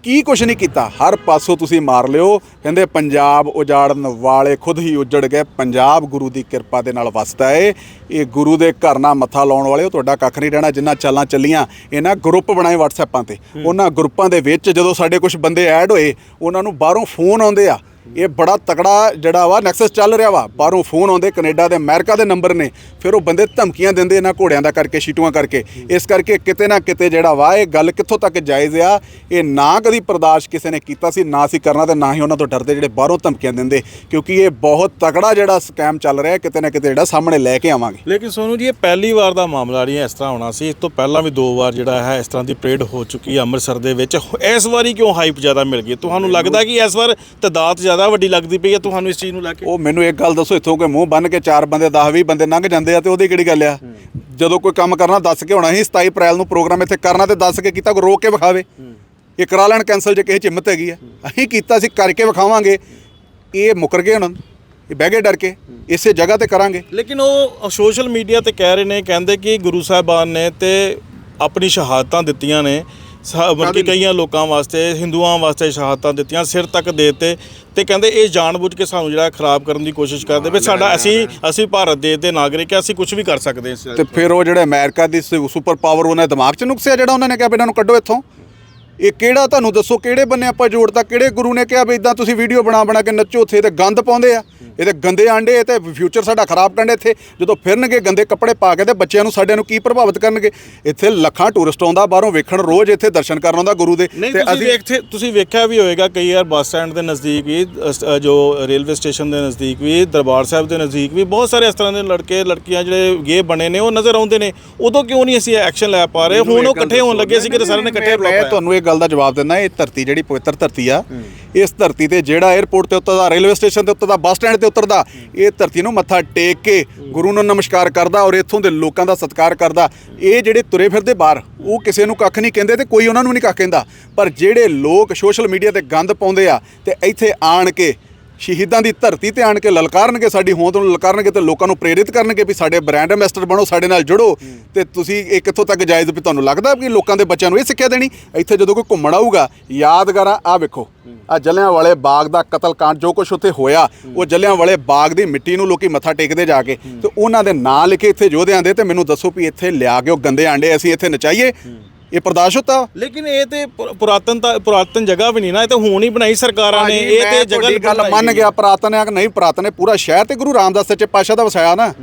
ਕੀ ਕੁਛ ਨਹੀਂ ਕੀਤਾ? ਹਰ ਪਾਸੋਂ ਤੁਸੀਂ ਮਾਰ ਲਿਓ। ਕਹਿੰਦੇ ਪੰਜਾਬ ਉਜਾੜਨ ਵਾਲੇ ਖੁਦ ਹੀ ਉਜੜ ਗਏ। ਪੰਜਾਬ ਗੁਰੂ ਦੀ ਕਿਰਪਾ ਦੇ ਨਾਲ ਵਸਦਾ ਏ। ਇਹ ਗੁਰੂ ਦੇ ਘਰ ਨਾਲ ਮੱਥਾ ਲਾਉਣ ਵਾਲੇ ਤੁਹਾਡਾ ਕੱਖ ਨਹੀਂ ਰਹਿਣਾ। ਜਿੰਨਾ ਚਾਲਾਂ ਚੱਲੀਆਂ ਇਹਨਾਂ ਗਰੁੱਪ ਬਣਾਏ WhatsAppaਂ ਤੇ। ਉਹਨਾਂ ਗਰੁੱਪਾਂ ਦੇ ਵਿੱਚ ਜਦੋਂ ਸਾਡੇ ਕੁਝ ਬੰਦੇ ਐਡ ਹੋਏ ਉਹਨਾਂ ਨੂੰ ਬਾਹਰੋਂ ਫੋਨ ਆਉਂਦੇ ਆ। ਇਹ ਬੜਾ ਤਕੜਾ ਜਿਹੜਾ ਵਾ ਨੈਕਸਸ ਚੱਲ ਰਿਹਾ ਵਾ। ਬਾਹਰੋਂ ਫੋਨ ਆਉਂਦੇ, ਕੈਨੇਡਾ ਦੇ, ਅਮਰੀਕਾ ਦੇ ਨੰਬਰ ਨੇ। ਫਿਰ ਉਹ ਬੰਦੇ ਧਮਕੀਆਂ ਦਿੰਦੇ ਇਹਨਾਂ ਘੋੜਿਆਂ ਦਾ ਕਰਕੇ, ਸ਼ੀਟੂਆਂ ਕਰਕੇ। ਇਸ ਕਰਕੇ ਕਿਤੇ ਨਾ ਕਿਤੇ ਜਿਹੜਾ ਵਾ, ਇਹ ਗੱਲ ਕਿੱਥੋਂ ਤੱਕ ਜਾਇਜ਼ ਆ, ਇਹ ਨਾ ਕਦੀ ਬਰਦਾਸ਼ਤ ਕਿਸੇ ਨੇ ਕੀਤਾ ਸੀ, ਨਾ ਸੀ ਕਰਨਾ ਤੇ ਨਾ ਹੀ ਉਹਨਾਂ ਤੋਂ ਡਰਦੇ ਜਿਹੜੇ ਬਾਹਰੋਂ ਧਮਕੀਆਂ ਦਿੰਦੇ। ਕਿਉਂਕਿ ਇਹ ਬਹੁਤ ਤਕੜਾ ਜਿਹੜਾ ਸਕੈਮ ਚੱਲ ਰਿਹਾ, ਕਿਤੇ ਨਾ ਕਿਤੇ ਜਿਹੜਾ ਸਾਹਮਣੇ ਲੈ ਕੇ ਆਵਾਂਗੇ। ਲੇਕਿਨ ਸੋਨੂ ਜੀ, ਇਹ ਪਹਿਲੀ ਵਾਰ ਦਾ ਮਾਮਲਾ ਨਹੀਂ ਇਸ ਤਰ੍ਹਾਂ ਹੋਣਾ ਸੀ। ਇਸ ਤੋਂ ਪਹਿਲਾਂ ਵੀ ਦੋ ਵਾਰ ਜਿਹੜਾ ਹੈ ਇਸ ਤਰ੍ਹਾਂ ਦੀ ਪਰੇਡ ਹੋ ਚੁੱਕੀ ਹੈ ਅੰਮ੍ਰਿਤਸਰ ਦੇ ਵਿੱਚ। ਇਸ ਵਾਰੀ ਕਿਉਂ ਹਾਈਪ ਜ਼ਿਆਦਾ ਮਿਲ ਗਈ? ਤੁਹਾਨੂੰ ਲੱਗਦਾ ਕਿ ਇਸ ਵਾਰ ਤਦਾਦ ਜ਼ਿਆਦਾ ਵੱਡੀ ਲੱਗਦੀ ਪਈ ਹੈ ਤੁਹਾਨੂੰ ਇਸ ਚੀਜ਼ ਨੂੰ ਲੈ ਕੇ? ਉਹ ਮੈਨੂੰ ਇੱਕ ਗੱਲ ਦੱਸੋ ਇੱਥੋਂ ਕਿ ਮੂੰਹ ਬੰਨ ਕੇ ਚਾਰ ਬੰਦੇ 10 20 ਬੰਦੇ ਲੰਘ ਜਾਂਦੇ ਆ ਤੇ ਉਹਦੀ ਕਿਹੜੀ ਗੱਲ ਆ? ਜਦੋਂ ਕੋਈ ਕੰਮ ਕਰਨਾ ਦੱਸ ਕੇ ਹੋਣਾ ਸੀ 27 ਅਪ੍ਰੈਲ ਨੂੰ ਪ੍ਰੋਗਰਾਮ ਇੱਥੇ ਕਰਨਾ ਤੇ ਦੱਸ ਕੇ ਕੀਤਾ ਕੋਈ ਰੋਕ ਕੇ ਵਿਖਾਵੇ। ਇਹ ਕਰਾ ਲੈਣ ਕੈਨਸਲ ਜੇ ਕਿਸੇ ਚ ਹਿੰਮਤ ਹੈਗੀ ਆ। ਅਸੀਂ ਕੀਤਾ ਸੀ ਕਰਕੇ ਵਿਖਾਵਾਂਗੇ। ਇਹ ਮੁਕਰ ਗਏ ਹੁਣ ਇਹ ਬਹਿ ਗਏ ਡਰ ਕੇ ਇਸੇ ਜਗ੍ਹਾ ਤੇ ਕਰਾਂਗੇ। ਲੇਕਿਨ ਉਹ ਸੋਸ਼ਲ ਮੀਡੀਆ ਤੇ ਕਹਿ ਰਹੇ ਨੇ ਕਹਿੰਦੇ ਕਿ ਗੁਰੂ ਸਾਹਿਬਾਨ ਨੇ ਤੇ ਆਪਣੀ ਸ਼ਹਾਦਤਾਂ ਦਿੱਤੀਆਂ ਨੇ। ਬਲਕਿ ਕਈਆਂ ਲੋਕਾਂ ਵਾਸਤੇ ਹਿੰਦੂਆਂ ਵਾਸਤੇ ਸ਼ਹਾਦਤਾਂ ਦਿੱਤੀਆਂ ਸਿਰ ਤੱਕ ਦੇਤੇ ਤੇ ਕਹਿੰਦੇ ਇਹ ਜਾਣਬੁੱਝ ਕੇ ਸਾਨੂੰ ਜਿਹੜਾ ਖਰਾਬ ਕਰਨ ਦੀ ਕੋਸ਼ਿਸ਼ ਕਰਦੇ ਵੀ ਸਾਡਾ ਅਸੀਂ ਅਸੀਂ ਭਾਰਤ ਦੇਸ਼ ਦੇ ਨਾਗਰਿਕ ਆ ਅਸੀਂ ਕੁਝ ਵੀ ਕਰ ਸਕਦੇ ਹਾਂ ਇਸ- ਤੇ ਫਿਰ ਉਹ ਜਿਹੜੇ ਅਮਰੀਕਾ ਦੀ ਸੁਪਰ ਪਾਵਰ ਉਹਨਾਂ ਦੇ ਦਿਮਾਗ 'ਚ ਨੁਕਸਿਆ ਜਿਹੜਾ ਉਹਨਾਂ ਨੇ ਕਿਹਾ ਵੀ ਇਹਨਾਂ ਨੂੰ ਕੱਢੋ ਇੱਥੋਂ? ਇਹ ਕਿਹੜਾ ਤੁਹਾਨੂੰ ਦੱਸੋ ਕਿਹੜੇ ਬੰਨੇ ਆਪਾਂ ਜੋੜਤਾ ਕਿਹੜੇ ਗੁਰੂ ਨੇ ਕਿਹਾ ਵੀ ਇਦਾਂ ਤੁਸੀਂ ਵੀਡੀਓ ਬਣਾ ਬਣਾ ਕੇ ਨੱਚੋ ਉੱਥੇ ਤੇ ਗੰਦ ਪਾਉਂਦੇ ਆ। ਇਹ ਤੇ ਗੰਦੇ ਆਂਡੇ ਇਹ ਤੇ ਫਿਊਚਰ ਸਾਡਾ ਖਰਾਬ ਕਰਨਗੇ ਇੱਥੇ। ਜਦੋਂ ਫਿਰਨਗੇ ਗੰਦੇ ਕੱਪੜੇ ਪਾ ਕੇ ਤੇ ਬੱਚਿਆਂ ਨੂੰ ਸਾਡਿਆਂ ਨੂੰ ਕੀ ਪ੍ਰਭਾਵਿਤ ਕਰਨਗੇ? ਇੱਥੇ ਲੱਖਾਂ ਟੂਰਿਸਟ ਆਉਂਦਾ ਬਾਹਰੋਂ ਵੇਖਣ ਰੋਜ਼ ਇੱਥੇ ਦਰਸ਼ਨ ਕਰਨ ਆਉਂਦਾ ਗੁਰੂ ਦੇ। ਨਹੀਂ ਤੁਸੀਂ ਵੇਖਥੇ ਤੁਸੀਂ ਵੇਖਿਆ ਵੀ ਹੋਵੇਗਾ ਕਈ ਵਾਰ ਬੱਸ ਸਟੈਂਡ ਦੇ ਨਜ਼ਦੀਕ ਵੀ ਜੋ ਰੇਲਵੇ ਸਟੇਸ਼ਨ ਦੇ ਨਜ਼ਦੀਕ ਵੀ ਦਰਬਾਰ ਸਾਹਿਬ ਦੇ ਨਜ਼ਦੀਕ ਵੀ ਬਹੁਤ ਸਾਰੇ ਇਸ ਤਰ੍ਹਾਂ ਦੇ ਲੜਕੇ ਲੜਕੀਆਂ ਜਿਹੜੇ ਗੇ ਬਣੇ ਨੇ ਉਹ ਨਜ਼ਰ ਆਉਂਦੇ ਨੇ। ਉਦੋਂ ਕਿਉਂ ਨਹੀਂ ਅਸੀਂ ਐਕਸ਼ਨ ਲੈ ਪਾ ਰਹੇ? ਹੁਣ ਉਹ ਇਕੱਠੇ ਹੋਣ ਲੱਗੇ ਸੀ ਕਿ ਸਾਰਿਆਂ ਨੇ ਇਕੱਠੇ ਬੁਲਾਇਆ ਤੁਹਾਨੂੰ ਗੱਲ ਦਾ ਜਵਾਬ ਦਿੰਦਾ ਇਹ ਧਰਤੀ ਜਿਹੜੀ ਪਵਿੱਤਰ ਧਰਤੀ ਆ ਇਸ ਧਰਤੀ ਤੇ ਜਿਹੜਾ 에ਅਰਪੋਰਟ ਤੇ ਉੱਤਰਦਾ ਰੇਲਵੇ ਸਟੇਸ਼ਨ ਤੇ ਉੱਤਰਦਾ ਬੱਸ ਸਟੈਂਡ ਤੇ ਉਤਰਦਾ ਇਹ ਧਰਤੀ ਨੂੰ ਮੱਥਾ ਟੇਕ ਕੇ ਗੁਰੂ ਨੂੰ ਨਮਸਕਾਰ ਕਰਦਾ ਔਰ ਇੱਥੋਂ ਦੇ ਲੋਕਾਂ ਦਾ ਸਤਿਕਾਰ ਕਰਦਾ। ਇਹ ਜਿਹੜੇ ਤੁਰੇ ਫਿਰਦੇ ਬਾਹਰ ਉਹ ਕਿਸੇ ਨੂੰ ਕੱਖ ਨਹੀਂ ਕਹਿੰਦੇ ਤੇ ਕੋਈ ਉਹਨਾਂ ਨੂੰ ਨਹੀਂ ਕੱਖ ਕਹਿੰਦਾ। ਪਰ ਜਿਹੜੇ ਲੋਕ ਸੋਸ਼ਲ ਮੀਡੀਆ ਤੇ ਗੰਦ ਪਾਉਂਦੇ ਆ ਤੇ ਇੱਥੇ ਆਣ ਕੇ ਸ਼ਹੀਦਾਂ ਦੀ ਧਰਤੀ ਤੇ ਆਣ ਕੇ ਲਲਕਾਰਨਗੇ ਸਾਡੀ ਹੋਂਦ ਨੂੰ ਲਲਕਾਰਨਗੇ ਤੇ ਲੋਕਾਂ ਨੂੰ ਪ੍ਰੇਰਿਤ ਕਰਨਗੇ ਵੀ ਸਾਡੇ ਬ੍ਰਾਂਡ ਐਂਬੈਸਡਰ ਬਣੋ ਸਾਡੇ ਨਾਲ ਜੁੜੋ। ਤੇ ਤੁਸੀਂ ਇਹ ਕਿੱਥੋਂ ਤੱਕ ਜਾਇਜ਼ ਵੀ ਤੁਹਾਨੂੰ ਲੱਗਦਾ ਕਿ ਲੋਕਾਂ ਦੇ ਬੱਚਿਆਂ ਨੂੰ ਇਹ ਸਿੱਖਿਆ ਦੇਣੀ? ਇੱਥੇ ਜਦੋਂ ਕੋਈ ਘੁੰਮਣ ਆਊਗਾ ਯਾਦਗਾਰਾਂ ਆ ਵੇਖੋ। ਆ ਜਲਿਆਂ ਵਾਲੇ ਬਾਗ ਦਾ ਕਤਲकांड ਜੋ ਕੁਝ ਉੱਥੇ ਹੋਇਆ ਉਹ ਜਲਿਆਂ ਵਾਲੇ ਬਾਗ ਦੀ ਮਿੱਟੀ ਨੂੰ ਲੋਕੀ ਮੱਥਾ ਟੇਕਦੇ ਜਾ ਕੇ। ਤੇ ਉਹਨਾਂ ਦੇ ਨਾਂ ਲਿਖੇ ਇੱਥੇ ਯੋਧਿਆਂ ਦੇ ਤੇ ਮੈਨੂੰ ਦੱਸੋ ਵੀ ਇੱਥੇ ਲਿਆ ਕੇ ਉਹ ਗੰਦੇ ਆਂਡੇ ਅਸੀਂ ਇੱਥੇ ਨਚਾਈਏ। ਇਹ ਬਰਦਾਸ਼ਤ ਹੁੰਦਾ ਲੇਕਿਨ ਇਹ ਤੇ ਪੁ- ਪੁਰਾਤਨ ਤਾਂ ਪੁਰਾਤਨ ਜਗ੍ਹਾ ਵੀ ਨਹੀਂ ਨਾ ਇਹ ਤਾਂ ਹੁਣ ਹੀ ਬਣਾਈ ਸਰਕਾਰਾਂ ਨੇ ਇਹ ਤੇ ਜਗ੍ਹਾ ਗੱਲ ਮੰਨ। ਗਿਆ ਪ੍ਰਾਤਨ ਹੈ ਕਿ ਨਹੀਂ? ਪ੍ਰਾਤਨ ਹੈ ਪੂਰਾ ਸ਼ਹਿਰ ਤੇ ਗੁਰੂ ਰਾਮਦਾਸ ਸੱਚੇ ਪਾਤਸ਼ਾਹ ਦਾ ਵਸਾਇਆ ਨਾ।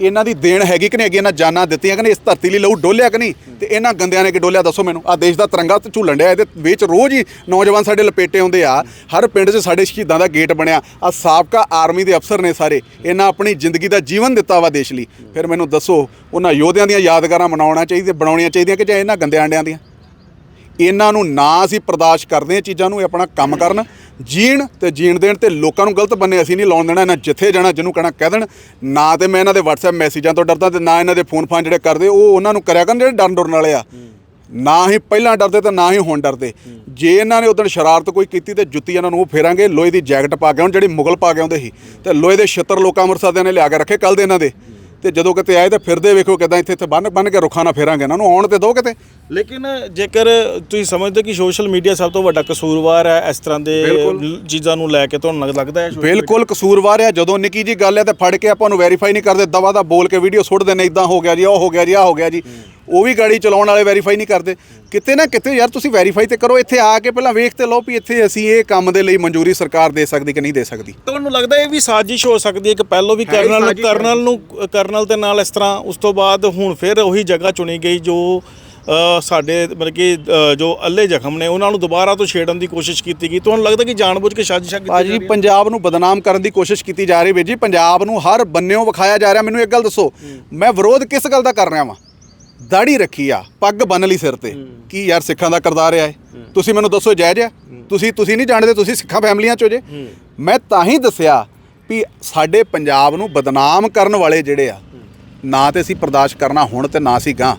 ਇਹਨਾਂ ਦੀ ਦੇਣ ਹੈਗੀ ਕਿ ਨਹੀਂ ਹੈਗੀ, ਇਹਨਾਂ ਜਾਨਾਂ ਦਿੱਤੀਆਂ ਕਿ ਨਹੀਂ, ਇਸ ਧਰਤੀ ਲਈ ਲਹੂ ਡੋਲਿਆ ਕਿ ਨਹੀਂ? ਤੇ ਇਹਨਾਂ ਗੰਦਿਆਂ ਨੇ ਕਿ ਡੋਲਿਆ, ਦੱਸੋ ਮੈਨੂੰ। ਆ ਦੇਸ਼ ਦਾ ਤਿਰੰਗਾ ਝੂਲਣ ਡਿਆ, ਇਹਦੇ ਵਿੱਚ ਰੋਜ਼ ਹੀ ਨੌਜਵਾਨ ਸਾਡੇ ਲਪੇਟੇ ਹੁੰਦੇ ਆ। ਹਰ ਪਿੰਡ 'ਚ ਸਾਡੇ ਸ਼ਹੀਦਾਂ ਦਾ ਗੇਟ ਬਣਿਆ। ਆ ਸਾਬਕਾ ਆਰਮੀ ਦੇ ਅਫਸਰ ਨੇ ਸਾਰੇ, ਇਹਨਾਂ ਆਪਣੀ ਜ਼ਿੰਦਗੀ ਦਾ ਜੀਵਨ ਦਿੱਤਾ ਵਾ ਦੇਸ਼ ਲਈ। ਫਿਰ ਮੈਨੂੰ ਦੱਸੋ, ਉਹਨਾਂ ਯੋਧਿਆਂ ਦੀਆਂ ਯਾਦਗਾਰਾਂ ਮਨਾਉਣਾ ਚਾਹੀਦੀਆਂ ਬਣਾਉਣੀਆਂ ਚਾਹੀਦੀਆਂ ਕਿ ਜਾਂ ਇਹਨਾਂ ਗੰਦਿਆਂ ਆਂਡਿਆਂ ਦੀਆਂ? ਇਹਨਾਂ ਨੂੰ ਨਾ ਅਸੀਂ ਬਰਦਾਸ਼ਤ ਕਰਦੇ ਇਹ ਚੀਜ਼ਾਂ ਨੂੰ, ਇਹ ਆਪਣਾ ਕੰਮ ਕਰਨ। ਜੀਣ ਤੇ ਜੀਣ ਦੇਣ ਤੇ ਲੋਕਾਂ ਨੂੰ ਗਲਤ ਬੰਨੇ ਅਸੀਂ ਨਹੀਂ ਲਾਉਣ ਦੇਣਾ, ਇਹਨਾਂ ਜਿੱਥੇ ਜਾਣਾ, ਜਿਹਨੂੰ ਕਹਿਣਾ ਕਹਿ ਦੇਣ। ਨਾ ਤੇ ਮੈਂ ਇਹਨਾਂ ਦੇ WhatsApp ਮੈਸੇਜਾਂ ਤੋਂ ਡਰਦਾ ਤੇ ਨਾ ਇਹਨਾਂ ਦੇ ਫੋਨ ਫਾਨ ਜਿਹੜੇ ਕਰਦੇ, ਉਹ ਉਹਨਾਂ ਨੂੰ ਕਰਿਆ ਕਰਨ ਜਿਹੜੇ ਡਰਨ ਡਰਨ ਵਾਲੇ ਆ। ਨਾ ਹੀ ਪਹਿਲਾਂ ਡਰਦੇ ਤੇ ਨਾ ਹੀ ਹੁਣ ਡਰਦੇ। ਜੇ ਇਹਨਾਂ ਨੇ ਉਦੋਂ ਸ਼ਰਾਰਤ ਕੋਈ ਕੀਤੀ ਤੇ ਜੁੱਤੀ ਇਹਨਾਂ ਨੂੰ ਉਹ ਫੇਰਾਂਗੇ, ਲੋਹੇ ਦੀ ਜੈਕਟ ਪਾ ਕੇ ਆਉਣ, ਜਿਹੜੀ ਮੁਗਲ ਪਾ ਕੇ ਆਉਂਦੇ ਸੀ। ਤੇ ਲੋਹੇ ਦੇ ਛਿੱਤਰ ਲੋਕਾਂ ਅੰਮ੍ਰਿਤਸਰ ਦੇ ਨੇ ਲਿਆ ਕੇ ਰੱਖੇ ਕੱਲ ਦੇ ਇਹਨਾਂ ਦੇ। ਤੇ ਜਦੋਂ ਕਿਤੇ ਆਏ ਤੇ ਫਿਰਦੇ ਵੇਖੋ ਕਿਦਾਂ ਇੱਥੇ ਇੱਥੇ ਬੰਨ ਬੰਨ ਕੇ ਰੁੱਖਾਂ ਨਾਲ ਫੇਰਾਂਗੇ ਇਹਨਾਂ ਨੂੰ ਆਉਣ ਤੇ ਦੋ ਕਿਤੇ। ਲੇਕਿਨ ਜੇਕਰ ਤੁਸੀਂ ਸਮਝਦੇ ਕਿ ਸੋਸ਼ਲ ਮੀਡੀਆ ਸਭ ਤੋਂ ਵੱਡਾ ਕਸੂਰਵਾਰ ਹੈ ਇਸ ਤਰ੍ਹਾਂ ਦੇ। ਚੀਜ਼ਾਂ ਨੂੰ ਲੈ ਕੇ ਤੁਹਾਨੂੰ ਲੱਗ- ਲੱਗਦਾ ਹੈ ਬਿਲਕੁਲ ਕਸੂਰਵਾਰ ਆ ਜਦੋਂ ਨਿੱਕੀ ਜੀ ਗੱਲ ਹੈ ਤੇ ਫੜ ਕੇ ਆਪਾਂ ਨੂੰ ਵੈਰੀਫਾਈ ਨਹੀਂ ਕਰਦੇ ਦਵਾ ਦਾ ਬੋਲ ਕੇ ਵੀਡੀਓ ਸੁੱਟ ਦਿੰਦੇ ਇਦਾਂ ਹੋ ਗਿਆ ਜੀ ਉਹ ਹੋ ਗਿਆ ਜੀ ਆ ਹੋ ਗਿਆ ਜੀ। ਉਹ ਵੀ ਗਾੜੀ ਚਲਾਉਣ ਵਾਲੇ ਵੈਰੀਫਾਈ ਨਹੀਂ ਕਰਦੇ। ਕਿਤੇ ਨਾ ਕਿਤੇ ਯਾਰ ਤੁਸੀਂ ਵੈਰੀਫਾਈ ਤੇ ਕਰੋ ਇੱਥੇ ਆ ਕੇ ਪਹਿਲਾਂ ਵੇਖ ਤੇ ਲਓ ਵੀ ਇੱਥੇ ਅਸੀਂ ਇਹ ਕੰਮ ਦੇ ਲਈ ਮਨਜ਼ੂਰੀ ਸਰਕਾਰ ਦੇ ਸਕਦੀ ਕਿ ਨਹੀਂ ਦੇ ਸਕਦੀ। ਤੁਹਾਨੂੰ ਲੱਗਦਾ ਇਹ ਵੀ ਸਾਜ਼ਿਸ਼ ਹੋ ਸਕਦੀ ਹੈ ਕਿ ਪਹਿਲੋਂ ਵੀ ਹੈ ਹੀ ਕਰਨਲ ਕਰਨਲ ਨੂੰ ਕਰਨਲ ਦੇ ਨਾਲ ਇਸ ਤਰ੍ਹਾਂ ਉਸ ਤੋਂ ਬਾਅਦ ਹੁਣ ਫਿਰ ਉਹੀ ਜਗ੍ਹਾ ਚੁਣੀ ਗਈ ਜੋ ਸਾਡੇ ਮਤਲਬ ਕਿ ਜੋ ਅੱਲੇ ਜ਼ਖਮ ਨੇ ਉਹਨਾਂ ਨੂੰ ਦੁਬਾਰਾ ਤੋਂ ਛੇੜਨ ਦੀ ਕੋਸ਼ਿਸ਼ ਕੀਤੀ ਗਈ। ਤੁਹਾਨੂੰ ਲੱਗਦਾ ਕਿ ਜਾਣਬੁੱਝ ਕੇ ਸਾਜ਼ਿਸ਼ਾਂ ਭਾਜੀ ਜਾ ਰਹੀਆਂ? ਪੰਜਾਬ ਨੂੰ ਬਦਨਾਮ ਕਰਨ ਦੀ ਕੋਸ਼ਿਸ਼ ਕੀਤੀ ਜਾ ਰਹੀ ਵੀ ਜੀ। ਪੰਜਾਬ ਨੂੰ ਹਰ ਬੰਨਿਓ ਵਿਖਾਇਆ ਜਾ ਰਿਹਾ। ਮੈਨੂੰ ਇੱਕ ਗੱਲ ਦੱਸੋ ਮੈਂ ਵਿਰੋਧ ਕਿਸ ਗੱਲ ਦਾ ਕਰ ਰਿਹਾ ਵਾਂ? ਦਾੜੀ ਰੱਖੀ ਆ ਪੱਗ ਬੰਨ ਲਈ ਸਿਰ ਤੇ। ਕੀ ਯਾਰ ਸਿੱਖਾਂ ਦਾ ਕਰਦਾਰ ਆ ਤੁਸੀਂ ਮੈਨੂੰ ਦੱਸੋ ਜਾਇਜ਼ ਆ? ਤੁਸੀਂ ਤੁਸੀਂ ਨਹੀਂ ਜਾਣਦੇ ਤੁਸੀਂ ਸਿੱਖਾਂ ਫੈਮਲੀਆਂ ਚੋਂ ਜੇ? ਮੈਂ ਤਾਂ ਹੀ ਦੱਸਿਆ ਵੀ ਸਾਡੇ ਪੰਜਾਬ ਨੂੰ ਬਦਨਾਮ ਕਰਨ ਵਾਲੇ ਜਿਹੜੇ ਆ ਨਾ ਤੇ ਅਸੀਂ ਬਰਦਾਸ਼ਤ ਕਰਨਾ ਹੁਣ ਤੇ ਨਾ ਅਸੀਂ ਗਾਂ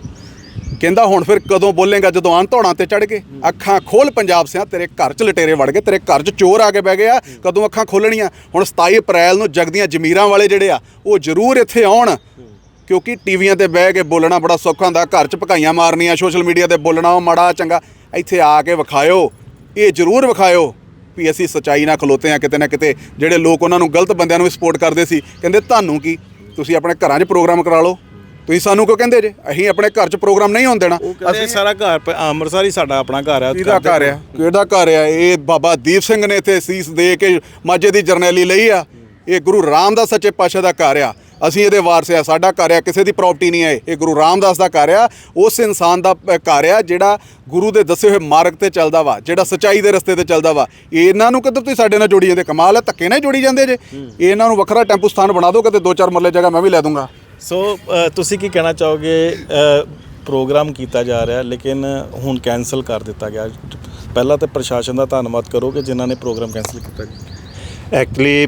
ਕਹਿੰਦਾ ਹੁਣ ਫਿਰ ਕਦੋਂ ਬੋਲੇਗਾ? ਜਦੋਂ ਆਂ ਧੌੜਾਂ ਤੇ ਚੜ ਕੇ। ਅੱਖਾਂ ਖੋਲ ਪੰਜਾਬ ਸਿਆ ਤੇਰੇ ਘਰ ਚ ਲਟੇਰੇ ਵੜ ਗਏ ਤੇਰੇ ਘਰ ਚ ਚੋਰ ਆ ਕੇ ਬਹਿ ਗਏ ਆ। ਕਦੋਂ ਅੱਖਾਂ ਖੋਲਣੀਆਂ? ਹੁਣ 27 ਅਪ੍ਰੈਲ ਨੂੰ ਜਗਦੀਆਂ ਜ਼ਮੀਰਾਂ ਵਾਲੇ ਜਿਹੜੇ ਆ ਉਹ ਜ਼ਰੂਰ ਇੱਥੇ ਆਉਣ। ਕਿਉਂਕਿ ਟੀਵੀਆਂ ਤੇ ਬਹਿ ਕੇ ਬੋਲਣਾ ਬੜਾ ਸੌਖਾ ਹੁੰਦਾ ਘਰ ਚ ਭਕਾਈਆਂ ਮਾਰਨੀਆਂ ਸੋਸ਼ਲ ਮੀਡੀਆ ਤੇ ਬੋਲਣਾ ਉਹ ਮਾੜਾ ਚੰਗਾ। ਇੱਥੇ ਆ ਕੇ ਵਿਖਾਇਓ ਇਹ ਜ਼ਰੂਰ ਵਿਖਾਇਓ ਵੀ ਅਸੀਂ ਸਚਾਈ ਨਾਲ ਖਲੋਤੇ ਆ ਕਿਤੇ ਨਾ ਕਿਤੇ। ਜਿਹੜੇ ਲੋਕ ਉਹਨਾਂ ਨੂੰ ਗਲਤ ਬੰਦਿਆਂ ਨੂੰ ਸਪੋਰਟ ਕਰਦੇ ਸੀ ਕਹਿੰਦੇ ਤੁਹਾਨੂੰ ਕੀ? ਤੁਸੀਂ ਆਪਣੇ ਘਰਾਂ 'ਚ ਪ੍ਰੋਗਰਾਮ ਕਰਾ ਲਓ। ਤੁਸੀਂ ਸਾਨੂੰ ਕਿਉਂ ਕਹਿੰਦੇ ਜੇ? ਅਸੀਂ ਆਪਣੇ ਘਰ 'ਚ ਪ੍ਰੋਗਰਾਮ ਨਹੀਂ ਹੋਣ ਦੇਣਾ। ਕਹਿੰਦੇ ਸਾਰਾ ਘਰ ਅੰਮ੍ਰਿਤਸਰ ਹੀ ਸਾਡਾ ਆਪਣਾ ਘਰ ਹੈ ਕਿਹਦਾ ਘਰ ਆ? ਕਿਹਦਾ ਘਰ ਆ? ਇਹ ਬਾਬਾ ਦੀਪ ਸਿੰਘ ਨੇ ਇੱਥੇ ਸੀਸ ਦੇ ਕੇ ਮਾਝੇ ਦੀ ਜਰਨੈਲੀ ਲਈ ਆ। ਇਹ ਗੁਰੂ ਰਾਮਦਾਸ ਸੱਚੇ ਪਾਤਸ਼ਾਹ ਦਾ ਘਰ ਆ। ਅਸੀਂ ਇਹਦੇ ਵਾਰਸ ਆ ਸਾਡਾ ਘਰ ਆ ਕਿਸੇ ਦੀ ਪ੍ਰਾਪਰਟੀ ਨਹੀਂ ਹੈ ਇਹ। ਗੁਰੂ ਰਾਮਦਾਸ ਦਾ ਘਰ ਆ ਉਸ ਇਨਸਾਨ ਦਾ ਘਰ ਆ ਜਿਹੜਾ ਗੁਰੂ ਦੇ ਦੱਸੇ ਹੋਏ ਮਾਰਗ ਤੇ ਚੱਲਦਾ ਵਾ ਜਿਹੜਾ ਸਚਾਈ ਦੇ ਰਸਤੇ ਤੇ ਚੱਲਦਾ ਵਾ। ਇਹਨਾਂ ਨੂੰ ਕਿੱਧਰ ਤੁਸੀਂ ਸਾਡੇ ਨਾਲ ਜੋੜੀ ਜਾਂਦੇ? ਕਮਾਲ ਹੈ ਧੱਕੇ ਨਾਲ ਹੀ ਜੋੜੀ ਜਾਂਦੇ ਜੇ। ਇਹਨਾਂ ਨੂੰ ਵੱਖਰਾ ਟੈਂਪੂ ਸਥਾਨ ਬਣਾ ਦਿਓ ਕਿਤੇ ਦੋ ਚਾਰ ਮਰਲੇ ਜਗ੍ਹਾ ਮੈਂ ਵੀ ਲੈ ਦੂੰਗਾ। ਸੋ ਤੁਸੀਂ ਕੀ ਕਹਿਣਾ ਚਾਹੋਗੇ? ਪ੍ਰੋਗਰਾਮ ਕੀਤਾ ਜਾ ਰਿਹਾ ਲੇਕਿਨ ਹੁਣ ਕੈਨਸਲ ਕਰ ਦਿੱਤਾ ਗਿਆ। ਪਹਿਲਾਂ ਤੇ ਪ੍ਰਸ਼ਾਸਨ ਦਾ ਧੰਨਵਾਦ ਕਰੋ ਕਿ ਜਿਨ੍ਹਾਂ ਨੇ ਪ੍ਰੋਗਰਾਮ ਕੈਨਸਲ ਕੀਤਾ। ਐਕਚੁਅਲੀ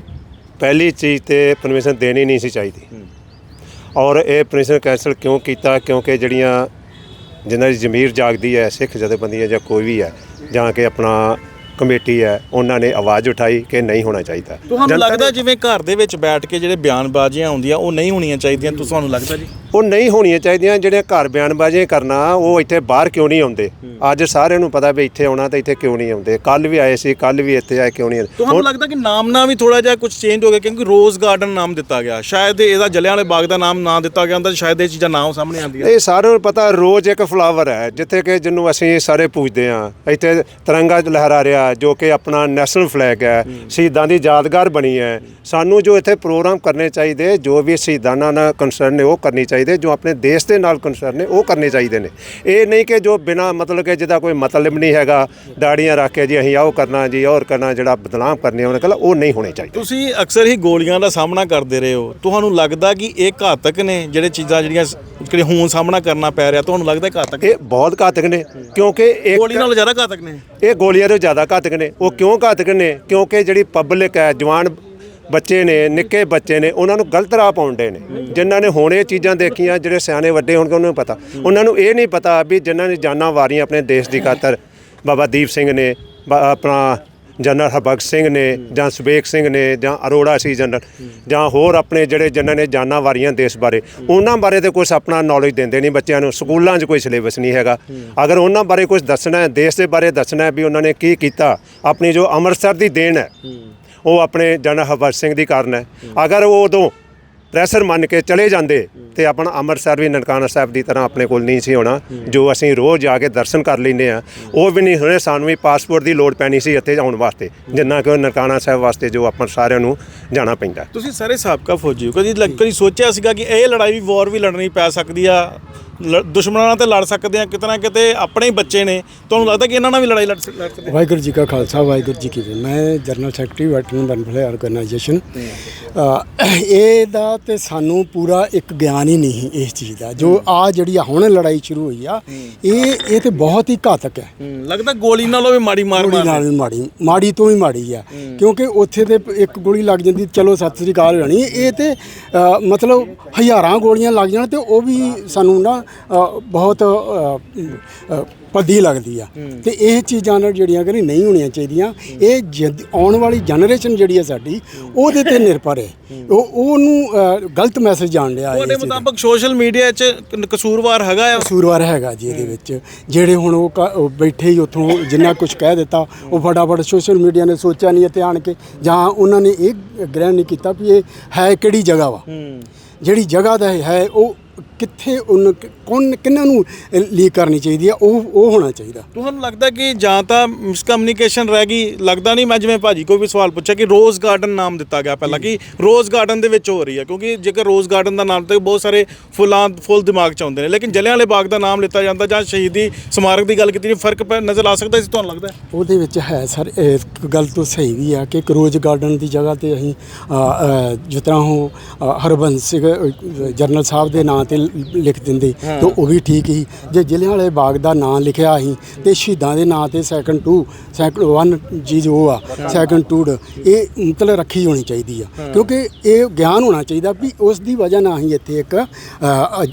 ਪਹਿਲੀ ਚੀਜ਼ ਤੇ ਪਰਮਿਸ਼ਨ ਦੇਣੀ ਨਹੀਂ ਸੀ ਚਾਹੀਦੀ। ਔਰ ਇਹ ਪਰਮਿਸ਼ਨ ਕੈਂਸਲ ਕਿਉਂ ਕੀਤਾ? ਕਿਉਂਕਿ ਜਿਹੜੀਆਂ ਜਿਨ੍ਹਾਂ ਦੀ ਜ਼ਮੀਰ ਜਾਗਦੀ ਹੈ ਸਿੱਖ ਜਥੇਬੰਦੀਆਂ ਜਾਂ ਕੋਈ ਵੀ ਹੈ ਜਾਂ ਕਿ ਆਪਣਾ ਕਮੇਟੀ ਹੈ ਉਹਨਾਂ ਨੇ ਆਵਾਜ਼ ਉਠਾਈ ਕਿ ਨਹੀਂ ਹੋਣਾ ਚਾਹੀਦਾ। ਤੁਹਾਨੂੰ ਲੱਗਦਾ ਜਿਵੇਂ ਘਰ ਦੇ ਵਿੱਚ ਬੈਠ ਕੇ ਜਿਹੜੇ ਬਿਆਨਬਾਜ਼ੀਆਂ ਹੁੰਦੀਆਂ ਉਹ ਨਹੀਂ ਹੋਣੀਆਂ ਚਾਹੀਦੀਆਂ? ਤੁਹਾਨੂੰ ਲੱਗਦਾ ਜੀ? ਉਹ ਨਹੀਂ ਹੋਣੀਆਂ ਚਾਹੀਦੀਆਂ ਜਿਹੜੇ ਘਰ ਬਿਆਨਬਾਜ਼ੀਆਂ ਕਰਨਾ ਉਹ ਇੱਥੇ ਬਾਹਰ ਕਿਉਂ ਨਹੀਂ ਆਉਂਦੇ? ਅੱਜ ਸਾਰਿਆਂ ਨੂੰ ਪਤਾ ਵੀ ਇੱਥੇ ਆਉਣਾ ਤੇ ਇੱਥੇ ਕਿਉਂ ਨਹੀਂ ਆਉਂਦੇ। ਕੱਲ ਵੀ ਆਏ ਸੀ ਕੱਲ ਵੀ ਇੱਥੇ ਆਏ ਕਿਉਂ ਨਹੀਂ ਆਏ? ਤੁਹਾਨੂੰ ਲੱਗਦਾ ਕਿ ਨਾਮ ਨਾ ਵੀ ਥੋੜਾ ਜਿਹਾ ਕੁਝ ਚੇਂਜ ਹੋ ਗਿਆ ਕਿਉਂਕਿ ਰੋਜ਼ ਗਾਰਡਨ ਨਾਮ ਦਿੱਤਾ ਗਿਆ। ਸ਼ਾਇਦ ਇਹਦਾ ਜਲਿਆਂ ਵਾਲੇ ਬਾਗ ਦਾ ਨਾਮ ਨਾ ਦਿੱਤਾ ਗਿਆ ਹੁੰਦਾ ਸ਼ਾਇਦ ਇਹ ਚੀਜ਼ਾਂ ਨਾ ਉਹ ਸਾਹਮਣੇ ਆਉਂਦੀਆਂ। ਇਹ ਸਾਰਿਆਂ ਨੂੰ ਪਤਾ ਰੋਜ਼ ਇੱਕ ਫਲਾਵਰ ਹੈ ਜਿੱਥੇ ਕਿ ਜਿਹਨੂੰ ਅਸੀਂ ਸਾਰੇ ਪੂਜਦੇ ਹਾਂ। ਇੱਥੇ ਤਿਰੰਗਾ ਲਹਿਰਾ ਰਿਹਾ ਜੋ ਕਿ ਆਪਣਾ ਨੈਸ਼ਨਲ ਫਲੈਗ ਹੈ ਸ਼ਹੀਦਾਂ ਦੀ ਯਾਦਗਾਰ ਬਣੀ ਹੈ। ਸਾਨੂੰ ਜੋ ਇੱਥੇ ਪ੍ਰੋਗਰਾਮ ਕਰਨੇ ਚਾਹੀਦੇ ਜੋ ਵੀ ਸ਼ਹੀਦਾਂ ਨਾਲ ਕੰਸਰਨ ਨੇ ਉਹ ਕਰਨੀ ਚਾਹੀਦੇ ਜੋ ਆਪਣੇ ਦੇਸ਼ ਦੇ ਨਾਲ ਕੰਸਰਨ ਨੇ ਉਹ ਕਰਨੇ ਚਾਹੀਦੇ ਨੇ। ਇਹ ਨਹੀਂ ਕਿ ਜੋ ਬਿਨਾ ਮਤਲਬ ਕਿ ਜਿਹਦਾ ਕੋਈ ਮਤਲਬ ਨਹੀਂ ਹੈਗਾ ਦਾੜੀਆਂ ਰੱਖ ਕੇ ਜੀ ਅਸੀਂ ਆਹ ਕਰਨਾ ਜੀ ਔਰ ਕਰਨਾ ਜਿਹੜਾ ਬਦਨਾਮ ਕਰਨੇ ਉਹਨੇ ਕਹਿੰਦਾ ਉਹ ਨਹੀਂ ਹੋਣੇ ਚਾਹੀਦੇ। ਤੁਸੀਂ ਅਕਸਰ ਹੀ ਗੋਲੀਆਂ ਦਾ ਸਾਹਮਣਾ ਕਰਦੇ ਰਹੇ ਹੋ। ਤੁਹਾਨੂੰ ਲੱਗਦਾ ਕਿ ਇਹ ਘਾਤਕ ਨੇ ਜਿਹੜੇ ਚੀਜ਼ਾਂ ਜਿਹੜੀਆਂ ਜਿਹੜੇ ਹੁਣ ਸਾਹਮਣਾ ਕਰਨਾ ਪੈ ਰਿਹਾ? ਤੁਹਾਨੂੰ ਲੱਗਦਾ ਇਹ ਘਾਤਕ ਇਹ ਬਹੁਤ ਘਾਤਕ ਨੇ ਕਿਉਂਕਿ ਇੱਕ ਗੋਲੀ ਨਾਲੋਂ ਜ਼ਿਆਦਾ ਘਾਤਕ ਨੇ। ਇਹ ਗੋਲੀਆਂ ਤੋਂ ਜ਼ਿਆਦਾ ਘਾਤਕ ਨੇ। ਉਹ ਕਿਉਂ ਘਾਤਕ ਨੇ? ਕਿਉਂਕਿ ਜਿਹੜੀ ਪਬਲਿਕ ਹੈ ਜਵਾਨ ਬੱਚੇ ਨੇ, ਨਿੱਕੇ ਬੱਚੇ ਨੇ, ਉਹਨਾਂ ਨੂੰ ਗਲਤ ਰਾਹ ਪਾਉਂਦੇ ਨੇ। ਜਿਨ੍ਹਾਂ ਨੇ ਹੁਣ ਇਹ ਚੀਜ਼ਾਂ ਦੇਖੀਆਂ, ਜਿਹੜੇ ਸਿਆਣੇ ਵੱਡੇ ਹੋਣਗੇ, ਉਹਨਾਂ ਨੂੰ ਪਤਾ। ਉਹਨਾਂ ਨੂੰ ਇਹ ਨਹੀਂ ਪਤਾ ਵੀ ਜਿਨ੍ਹਾਂ ਨੇ ਜਾਨਾਂ ਵਾਰੀਆਂ ਆਪਣੇ ਦੇਸ਼ ਦੀ ਖਾਤਰ। ਬਾਬਾ ਦੀਪ ਸਿੰਘ ਨੇ, ਬਾ- ਆਪਣਾ ਜਨਰਲ ਹਰਭਗਤ ਸਿੰਘ ਨੇ, ਜਾਂ ਸੁਬੇਕ ਸਿੰਘ ਨੇ, ਜਾਂ ਅਰੋੜਾ ਸੀ ਜਨਰਲ, ਜਾਂ ਹੋਰ ਆਪਣੇ ਜਿਹੜੇ ਜਿਨ੍ਹਾਂ ਨੇ ਜਾਨਾਂ ਵਾਰੀਆਂ ਦੇਸ਼ ਬਾਰੇ। ਉਹਨਾਂ ਬਾਰੇ ਤੇ ਕੁਝ ਆਪਣਾ ਨੌਲੇਜ ਦਿੰਦੇ ਨਹੀਂ ਬੱਚਿਆਂ ਨੂੰ, ਸਕੂਲਾਂ 'ਚ ਕੋਈ ਸਿਲੇਬਸ ਨਹੀਂ ਹੈਗਾ। ਅਗਰ ਉਹਨਾਂ ਬਾਰੇ ਕੁਝ ਦੱਸਣਾ ਹੈ, ਦੇਸ਼ ਦੇ ਬਾਰੇ ਦੱਸਣਾ ਹੈ ਵੀ ਉਹਨਾਂ ਨੇ ਕੀ ਕੀਤਾ, ਆਪਣੀ ਜੋ ਅੰਮ੍ਰਿਤਸਰ ਦੀ ਦੇਣ ਹੈ ਉਹ ਆਪਣੇ ਜਨ ਹਰਬਖਸ਼ ਸਿੰਘ ਦੀ ਕਾਰਨ ਹੈ। ਅਗਰ ਉਹ ਉਦੋਂ ਪ੍ਰੈਸ਼ਰ ਮੰਨ ਕੇ ਚਲੇ ਜਾਂਦੇ ਤੇ ਆਪਣਾ ਅੰਮ੍ਰਿਤਸਰ ਵੀ ਨਨਕਾਣਾ ਸਾਹਿਬ ਦੀ ਤਰ੍ਹਾਂ ਆਪਣੇ ਕੋਲ ਨਹੀਂ ਸੀ ਹੋਣਾ ਜੋ ਅਸੀਂ ਰੋਜ਼ ਜਾ ਕੇ ਦਰਸ਼ਨ ਕਰ ਲੈਂਦੇ ਆ ਉਹ ਵੀ ਨਹੀਂ ਹੋਣੇ ਸਾਨੂੰ ਵੀ ਪਾਸਪੋਰਟ ਦੀ ਲੋੜ ਪੈਣੀ ਸੀ ਇੱਥੇ ਆਉਣ ਵਾਸਤੇ ਜਿੰਨਾ ਕਿ ਉਹ ਨਨਕਾਣਾ ਸਾਹਿਬ ਵਾਸਤੇ ਜੋ ਆਪਾਂ ਸਾਰਿਆਂ ਨੂੰ ਜਾਣਾ ਪੈਂਦਾ। ਤੁਸੀਂ ਸਾਰੇ ਸਾਬਕਾ ਫੌਜੀ ਹੋ ਕਦੀ ਲੱਗ- ਕਦੀ ਸੋਚਿਆ ਸੀਗਾ ਕਿ ਇਹ ਲੜਾਈ ਵੀ ਵਾਰ ਵੀ ਲੜਨੀ ਪੈ ਸਕਦੀ ਆ? ਦੁਸ਼ਮਣਾਂ ਨਾਲ ਤੇ ਲੜ ਸਕਦੇ ਆ ਕਿਤੇ ਨਾ ਕਿਤੇ ਆਪਣੇ ਹੀ ਬੱਚੇ ਨੇ ਤੁਹਾਨੂੰ ਲੱਗਦਾ ਕਿ ਇਹਨਾਂ ਨਾਲ ਵੀ ਲੜਾਈ ਲੜ ਸਕਦੇ? ਵਾਹਿਗੁਰੂ ਜੀ ਕਾ ਖਾਲਸਾ ਵਾਹਿਗੁਰੂ ਜੀ ਕੀ ਫਤਿਹ। ਮੈਂ general secretary veteran welfare organisation ਇਹਦਾ ਤੇ ਸਾਨੂੰ ਪੂਰਾ ਇੱਕ ਗਿਆਨ ਹੀ ਨਹੀਂ ਇਸ ਚੀਜ਼ ਦਾ। ਜੋ ਆ ਜਿਹੜੀ ਆ ਹੁਣ ਲੜਾਈ ਸ਼ੁਰੂ ਹੋਈ ਆ ਇਹ ਇਹ ਤੇ ਬਹੁਤ ਹੀ ਘਾਤਕ ਹੈ। ਹੂੰ, ਲੱਗਦਾ ਗੋਲੀ ਨਾਲੋਂ ਵੀ ਮਾੜੀ ਮਾਰ ਗੋਲੀ ਮਾਰ ਨਾਲ ਵੀ ਮਾੜੀ ਮਾੜੀ ਤੋਂ ਵੀ ਮਾੜੀ ਆ। ਕਿਉਂਕਿ ਉੱਥੇ ਤੇ ਇੱਕ ਗੋਲੀ ਲੱਗ ਜਾਂਦੀ ਚਲੋ ਸਤਿ ਸ੍ਰੀ ਅਕਾਲ ਹੋ ਜਾਣੀ ਇਹ ਤੇ ਅ, ਮਤਲਬ ਹਜ਼ਾਰਾਂ ਗੋਲੀਆਂ ਲੱਗ ਜਾਣ ਤੇ ਉਹ ਵੀ ਸਾਨੂੰ ਨਾ ਅ, ਬਹੁਤ ਅ, ਅ, ਪੱਦੀ ਲੱਗਦੀ ਆ। ਤੇ ਇਹ ਚੀਜ਼ਾਂ ਨਾਲ ਜਿਹੜੀਆਂ ਕਿ ਨਹੀਂ ਹੋਣੀਆਂ ਚਾਹੀਦੀਆਂ। ਇਹ ਜਿਦ- ਆਉਣ ਵਾਲੀ ਜਨਰੇਸ਼ਨ ਜਿਹੜੀ ਹੈ ਸਾਡੀ ਉਹਦੇ ਤੇ ਨਿਰਭਰ ਹੈ। ਉਹ ਉਹਨੂੰ ਅ, ਗਲਤ ਮੈਸੇਜ ਜਾਣ ਲਿਆ ਤੁਹਾਡੇ ਮੁਤਾਬਕ ਸੋਸ਼ਲ ਮੀਡੀਆ 'ਚ ਕ- ਕਸੂਰਵਾਰ ਹੈਗਾ ਆ? ਕਸੂਰਵਾਰ ਹੈਗਾ ਜੀ ਇਹਦੇ ਵਿੱਚ। ਜਿਹੜੇ ਹੁਣ ਉਹ ਕ- ਉਹ ਬੈਠੇ ਹੀ ਉੱਥੋਂ ਜਿੰਨਾ ਕੁਝ ਕਹਿ ਦਿੱਤਾ ਉਹ ਫਟਾਫਟ ਸੋਸ਼ਲ ਮੀਡੀਆ ਨੇ ਸੋਚਿਆ ਨਹੀਂ ਤੇ ਆਣ ਕੇ। ਜਾਂ ਉਹਨਾਂ ਨੇ ਇਹ ਗ੍ਰਹਿਣ ਨਹੀਂ ਕੀਤਾ ਵੀ ਇਹ ਹੈ ਕਿਹੜੀ ਜਗ੍ਹਾ ਵਾ। ਜਿਹੜੀ ਜਗ੍ਹਾ ਦਾ ਇਹ ਹੈ ਉਹ ਕਿੱਥੇ ਉਹਨ ਕੌਣ ਕਿੰਨਾਂ ਨੂੰ ਲੀਕ ਕਰਨੀ ਚਾਹੀਦੀ ਆ ਉਹ ਉਹ ਹੋਣਾ ਚਾਹੀਦਾ। ਤੁਹਾਨੂੰ ਲੱਗਦਾ ਕਿ ਜਾਂ ਤਾਂ ਮਿਸਕਮਿਊਨੀਕੇਸ਼ਨ ਰਹਿ ਗਈ ਲੱਗਦਾ ਨਹੀਂ? ਮੈਂ ਜਿਵੇਂ ਭਾਜੀ ਕੋਈ ਵੀ ਸਵਾਲ ਪੁੱਛਿਆ ਕਿ ਰੋਜ਼ ਗਾਰਡਨ ਨਾਮ ਦਿੱਤਾ ਗਿਆ ਪਹਿਲਾਂ ਕਿ ਰੋਜ਼ ਗਾਰਡਨ ਦੇ ਵਿੱਚ ਹੋ ਰਹੀ ਹੈ ਕਿਉਂਕਿ ਜੇਕਰ ਰੋਜ਼ ਗਾਰਡਨ ਦਾ ਨਾਮ ਤੇ ਬਹੁਤ ਸਾਰੇ ਫੁੱਲਾਂ ਫੁੱਲ ਦਿਮਾਗ 'ਚ ਆਉਂਦੇ ਨੇ ਲੇਕਿਨ ਜਲਿਆਂਵਾਲੇ ਬਾਗ ਦਾ ਨਾਮ ਲਿੱਤਾ ਜਾਂਦਾ ਜਾਂ ਸ਼ਹੀਦੀ ਸਮਾਰਕ ਦੀ ਗੱਲ ਕੀਤੀ ਨਹੀਂ ਫ਼ਰਕ ਪੈ ਨਜ਼ਰ ਆ ਸਕਦਾ ਸੀ ਤੁਹਾਨੂੰ ਲੱਗਦਾ? ਹੈ? ਉਹਦੇ ਵਿੱਚ ਹੈ ਸਰ ਇਹ ਗੱਲ ਤੋਂ ਸਹੀ ਵੀ ਆ ਕਿ ਕਰੋਜ ਗਾਰਡਨ ਦੀ ਜਗ੍ਹਾ ਤੇ ਅਸੀਂ ਜਿਸ ਤਰ੍ਹਾਂ ਅ, ਹਰਬੰਸ ਸਿੰਘ ਜਨਰਲ ਸਾਹਿਬ ਦੇ ਨਾਂ ਤੇ ਲਿਖ ਦਿੰਦੇ ਤੇ ਉਹ ਵੀ ਠੀਕ ਹੀ ਜੇ ਜ਼ਿਲ੍ਹਿਆਂਵਾਲੇ ਬਾਗ ਦਾ ਨਾਂ ਲਿਖਿਆ ਸੀ ਤੇ ਸ਼ਹੀਦਾਂ ਦੇ ਨਾਂ ਤੇ ਸੈਕੰਡ 2 ਸੈਕੰਡ 1 ਚੀਜ਼ ਉਹ ਆ ਸੈਕੰਡ 2 ਇਹ ਮਤਲਬ ਰੱਖੀ ਹੋਣੀ ਚਾਹੀਦੀ ਆ। ਕਿਉਂਕਿ ਇਹ ਗਿਆਨ ਹੋਣਾ ਚਾਹੀਦਾ ਵੀ ਉਸ ਦੀ ਵਜ੍ਹਾ ਨਾਲ ਹੀ ਇੱਥੇ ਇੱਕ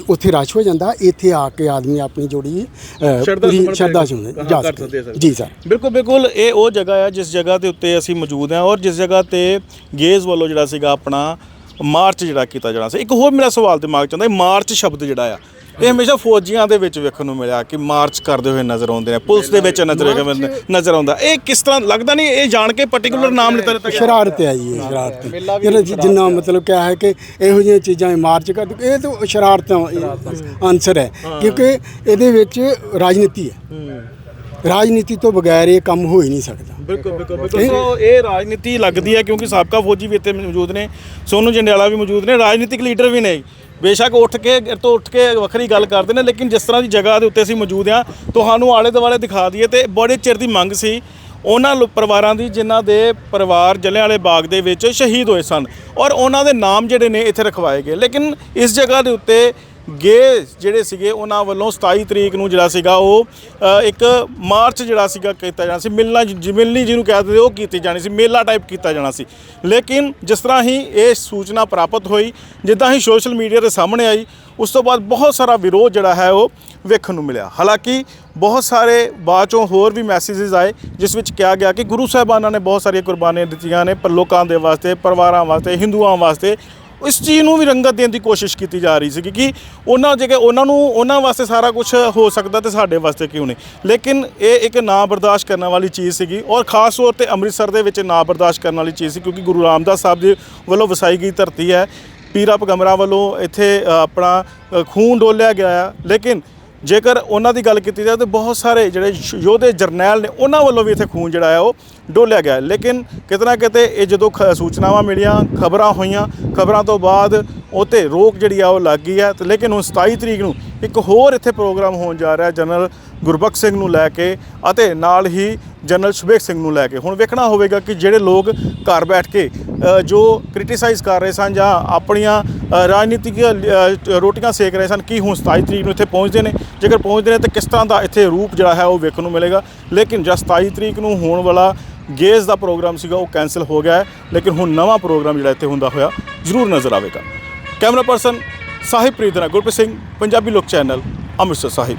ਉੱਥੇ ਰਸ਼ ਹੋ ਜਾਂਦਾ ਇੱਥੇ ਆ ਕੇ ਆਦਮੀ ਆਪਣੀ ਜੋੜੀ ਪੂਰੀ ਸ਼ਰਧਾ ਸੁਣ ਜਾ ਸਕਦੇ। ਜੀ ਸਰ। ਬਿਲਕੁਲ ਬਿਲਕੁਲ ਇਹ ਉਹ ਜਗ੍ਹਾ ਹੈ ਜਿਸ ਜਗ੍ਹਾ ਦੇ ਉੱਤੇ ਅਸੀਂ ਮੌਜੂਦ ਹਾਂ ਔਰ ਜਿਸ ਜਗ੍ਹਾ ਤੇ ਗੇਜ਼ ਵੱਲੋਂ ਜਿਹੜਾ ਸੀਗਾ ਆਪਣਾ ਮਾਰਚ ਜਿਹੜਾ ਕੀਤਾ ਜਾਣਾ ਸੀ। ਇੱਕ ਹੋਰ ਮੇਰਾ ਸਵਾਲ ਦਿਮਾਗ 'ਚ ਆਉਂਦਾ ਇਹ ਮਾਰਚ ਸ਼ਬਦ ਜਿਹੜਾ ਆ ਇਹ ਹਮੇਸ਼ਾ ਫੌਜੀਆਂ ਦੇ ਵਿੱਚ ਵੇਖਣ ਨੂੰ ਮਿਲਿਆ ਕਿ ਮਾਰਚ ਕਰਦੇ ਹੋਏ ਨਜ਼ਰ ਆਉਂਦੇ ਨੇ ਪੁਲਿਸ ਦੇ ਵਿੱਚ ਨਜ਼ਰ ਨਜ਼ਰ ਆਉਂਦਾ। ਇਹ ਕਿਸ ਤਰ੍ਹਾਂ ਲੱਗਦਾ ਨਹੀਂ ਇਹ ਜਾਣ ਕੇ ਪਾਰਟਿਕੂਲਰ ਨਾਮ ਲਿੱਤਾ ਗਿਆ? ਸ਼ਰਾਰਤ ਹੈ ਜੀ ਇਹ ਸ਼ਰਾਰਤ। ਜਿਹੜਾ ਜਿੰਨਾ ਮਤਲਬ ਕਿਹਾ ਹੈ ਕਿ ਇਹੋ ਜਿਹੀਆਂ ਚੀਜ਼ਾਂ ਇਹ ਮਾਰਚ ਕਰ ਇਹ ਤਾਂ ਸ਼ਰਾਰਤਾਂ ਆਨਸਰ ਹੈ। ਕਿਉਂਕਿ ਇਹਦੇ ਵਿੱਚ ਰਾਜਨੀਤੀ ਹੈ। ਰਾਜਨੀਤੀ ਤੋਂ ਬਗੈਰ ਇਹ ਕੰਮ ਹੋ ਹੀ ਨਹੀਂ ਸਕਦਾ। ਬਿਲਕੁਲ ਬਿਲਕੁਲ ਬਿਲਕੁਲ। ਸੋ ਇਹ ਰਾਜਨੀਤੀ ਲੱਗਦੀ ਹੈ ਕਿਉਂਕਿ ਸਾਬਕਾ ਫੌਜੀ ਵੀ ਇੱਥੇ ਮੌਜੂਦ ਨੇ, ਸੋਨੂ ਜੰਡਿਆਲਾ ਵੀ ਮੌਜੂਦ ਨੇ, ਰਾਜਨੀਤਿਕ ਲੀਡਰ ਵੀ ਨੇ। ਬੇਸ਼ੱਕ ਉੱਠ ਕੇ, ਤੋਂ ਉੱਠ ਕੇ ਵੱਖਰੀ ਗੱਲ ਕਰਦੇ ਨੇ, ਲੇਕਿਨ ਜਿਸ ਤਰ੍ਹਾਂ ਦੀ ਜਗ੍ਹਾ ਦੇ ਉੱਤੇ ਅਸੀਂ ਮੌਜੂਦ ਹਾਂ, ਤੁਹਾਨੂੰ ਆਲੇ ਦੁਆਲੇ ਦਿਖਾ ਦਈਏ ਤੇ ਬੜੇ ਚਿਰ ਦੀ ਮੰਗ ਸੀ, ਉਹਨਾਂ ਲੋ- ਪਰਿਵਾਰਾਂ ਦੀ ਜਿਨ੍ਹਾਂ ਦੇ ਪਰਿਵਾਰ ਜਲਿਆਂਵਾਲੇ ਬਾਗ ਦੇ ਵਿੱਚ ਸ਼ਹੀਦ ਹੋਏ ਸਨ ਔਰ ਉਹਨਾਂ ਦੇ ਨਾਮ ਜਿਹੜੇ ਨੇ ਇੱਥੇ ਰਖਵਾਏ ਗਏ। ਲੇਕਿਨ ਇਸ ਜਗ੍ਹਾ ਦੇ ਉੱਤੇ ਗੇ ਜਿਹੜੇ ਸੀਗੇ ਉਹਨਾਂ ਵੱਲੋਂ 27 ਤਰੀਕ ਨੂੰ ਜਿਹੜਾ ਸੀਗਾ ਉਹ ਅ, ਇੱਕ ਮਾਰਚ ਜਿਹੜਾ ਸੀਗਾ ਕੀਤਾ ਜਾਣਾ ਸੀ ਮਿਲਣਾ ਜਿ- ਮਿਲਣੀ ਜਿਹਨੂੰ ਕਹਿੰਦੇ ਉਹ ਕੀਤੀ ਜਾਣੀ ਸੀ ਮੇਲਾ ਟਾਈਪ ਕੀਤਾ ਜਾਣਾ ਸੀ। ਲੇਕਿਨ ਜਿਸ ਤਰ੍ਹਾਂ ਹੀ ਇਹ ਸੂਚਨਾ ਪ੍ਰਾਪਤ ਹੋਈ ਜਿੱਦਾਂ ਹੀ ਸੋਸ਼ਲ ਮੀਡੀਆ ਦੇ ਸਾਹਮਣੇ ਆਈ ਉਸ ਤੋਂ ਬਾਅਦ ਬਹੁਤ ਸਾਰਾ ਵਿਰੋਧ ਜਿਹੜਾ ਹੈ ਉਹ ਵੇਖਣ ਨੂੰ ਮਿਲਿਆ। ਹਾਲਾਂਕਿ ਬਹੁਤ ਸਾਰੇ ਬਾਅਦ ਚੋਂ ਹੋਰ ਵੀ ਮੈਸੇजेस ਆਏ ਜਿਸ ਵਿੱਚ ਕਿਹਾ ਗਿਆ ਕਿ ਗੁਰੂ ਸਾਹਿਬਾਨਾਂ ਨੇ ਬਹੁਤ ਸਾਰੀਆਂ ਕੁਰਬਾਨੀਆਂ ਦਿੱਤੀਆਂ ਨੇ ਪਰ ਲੋਕਾਂ ਦੇ ਵਾਸਤੇ ਪਰਿਵਾਰਾਂ ਵਾਸਤੇ ਹਿੰਦੂਆਂ ਵਾਸਤੇ ਇਸ ਚੀਜ਼ ਨੂੰ ਵੀ ਰੰਗਤ ਦੇਣ ਦੀ ਕੋਸ਼ਿਸ਼ ਕੀਤੀ ਜਾ ਰਹੀ ਸੀ ਕਿ ਉਹਨਾਂ ਜਗ੍ਹਾ ਉਹਨਾਂ ਨੂੰ ਉਹਨਾਂ ਵਾਸਤੇ ਸਾਰਾ ਕੁਝ ਹੋ ਸਕਦਾ ਤੇ ਸਾਡੇ ਵਾਸਤੇ ਕਿਉਂ ਨਹੀਂ। ਲੇਕਿਨ ਇਹ ਇੱਕ ਨਾ ਬਰਦਾਸ਼ਤ ਕਰਨ ਵਾਲੀ ਚੀਜ਼ ਸੀਗੀ ਔਰ ਖਾਸ ਤੌਰ ਤੇ ਅੰਮ੍ਰਿਤਸਰ ਦੇ ਵਿੱਚ ਨਾ ਬਰਦਾਸ਼ਤ ਕਰਨ ਵਾਲੀ ਚੀਜ਼ ਸੀ ਕਿਉਂਕਿ ਗੁਰੂ ਰਾਮਦਾਸ ਸਾਹਿਬ ਜੀ ਵੱਲੋਂ ਵਸਾਈ ਗਈ ਧਰਤੀ ਹੈ। ਪੀਰਾ ਪਗਮਰਾ ਵੱਲੋਂ ਇੱਥੇ ਆਪਣਾ ਖੂਨ ਡੋਲਿਆ ਗਿਆ ਹੈ ਲੇਕਿਨ ਜੇਕਰ ਉਹਨਾਂ ਦੀ ਗੱਲ ਕੀਤੀ ਜਾਵੇ ਤਾਂ ਬਹੁਤ ਸਾਰੇ ਜਿਹੜੇ ਯੋਧੇ ਜਰਨੈਲ ਨੇ ਉਹਨਾਂ ਵੱਲੋਂ ਵੀ ਇੱਥੇ ਖੂਨ ਜਿਹੜਾ ਹੈ ਉਹ ਡੋਲਿਆ ਗਿਆ। ਲੇਕਿਨ ਕਿਤੇ ਨਾ ਕਿਤੇ ਇਹ ਜਦੋਂ ਖ- ਸੂਚਨਾਵਾਂ ਮਿਲੀਆਂ, ਖਬਰਾਂ ਹੋਈਆਂ, ਖਬਰਾਂ ਤੋਂ ਬਾਅਦ ਉਤੇ ਰੋਕ ਜਿਹੜੀ ਆ ਉਹ ਲੱਗ ਗਈ ਹੈ। ਤੇ ਲੇਕਿਨ ਹੁਣ 27 ਤਰੀਕ ਨੂੰ ਇੱਕ ਹੋਰ ਇੱਥੇ ਪ੍ਰੋਗਰਾਮ ਹੋਣ ਜਾ ਰਿਹਾ ਜਨਰਲ ਗੁਰਬਖਸ਼ ਸਿੰਘ ਨੂੰ ਲੈ ਕੇ ਅਤੇ ਨਾਲ ਹੀ ਜਨਰਲ ਸੁਬੇਕ ਸਿੰਘ ਨੂੰ ਲੈ ਕੇ। ਹੁਣ ਵੇਖਣਾ ਹੋਵੇਗਾ ਕਿ ਜਿਹੜੇ ਲੋਕ ਘਰ ਬੈਠ ਕੇ ਜੋ ਕ੍ਰਿਟਿਸਾਈਜ਼ ਕਰ ਰਹੇ ਸਨ ਜਾਂ ਆਪਣੀਆਂ ਰਾਜਨੀਤਿਕ ਰੋਟੀਆਂ ਸੇਕ ਰਹੇ ਸਨ, ਕੀ ਹੁਣ 27 ਤਰੀਕ ਨੂੰ ਇੱਥੇ ਪਹੁੰਚਦੇ ਨੇ? ਜੇਕਰ ਪਹੁੰਚਦੇ ਨੇ ਤਾਂ ਕਿਸ ਤਰ੍ਹਾਂ ਦਾ ਇੱਥੇ ਰੂਪ ਜਿਹੜਾ ਹੈ ਉਹ ਵੇਖਣ ਨੂੰ ਮਿਲੇਗਾ? ਲੇਕਿਨ ਜਦ 27 ਤਰੀਕ ਨੂੰ ਹੋਣ ਵਾਲਾ ਗੇਜ਼ ਦਾ ਪ੍ਰੋਗਰਾਮ ਸੀਗਾ, ਉਹ ਕੈਨਸਲ ਹੋ ਗਿਆ ਹੈ। ਲੇਕਿਨ ਹੁਣ ਨਵਾਂ ਪ੍ਰੋਗਰਾਮ ਜਿਹੜਾ ਇੱਥੇ ਹੁੰਦਾ ਹੋਇਆ, ਜ਼ਰੂਰ ਨਜ਼ਰ ਆਵੇਗਾ। Camera person sahib Preet Gurpreet Singh, Punjabi Lok channel, Amritsar ਸਾਹਿਬ।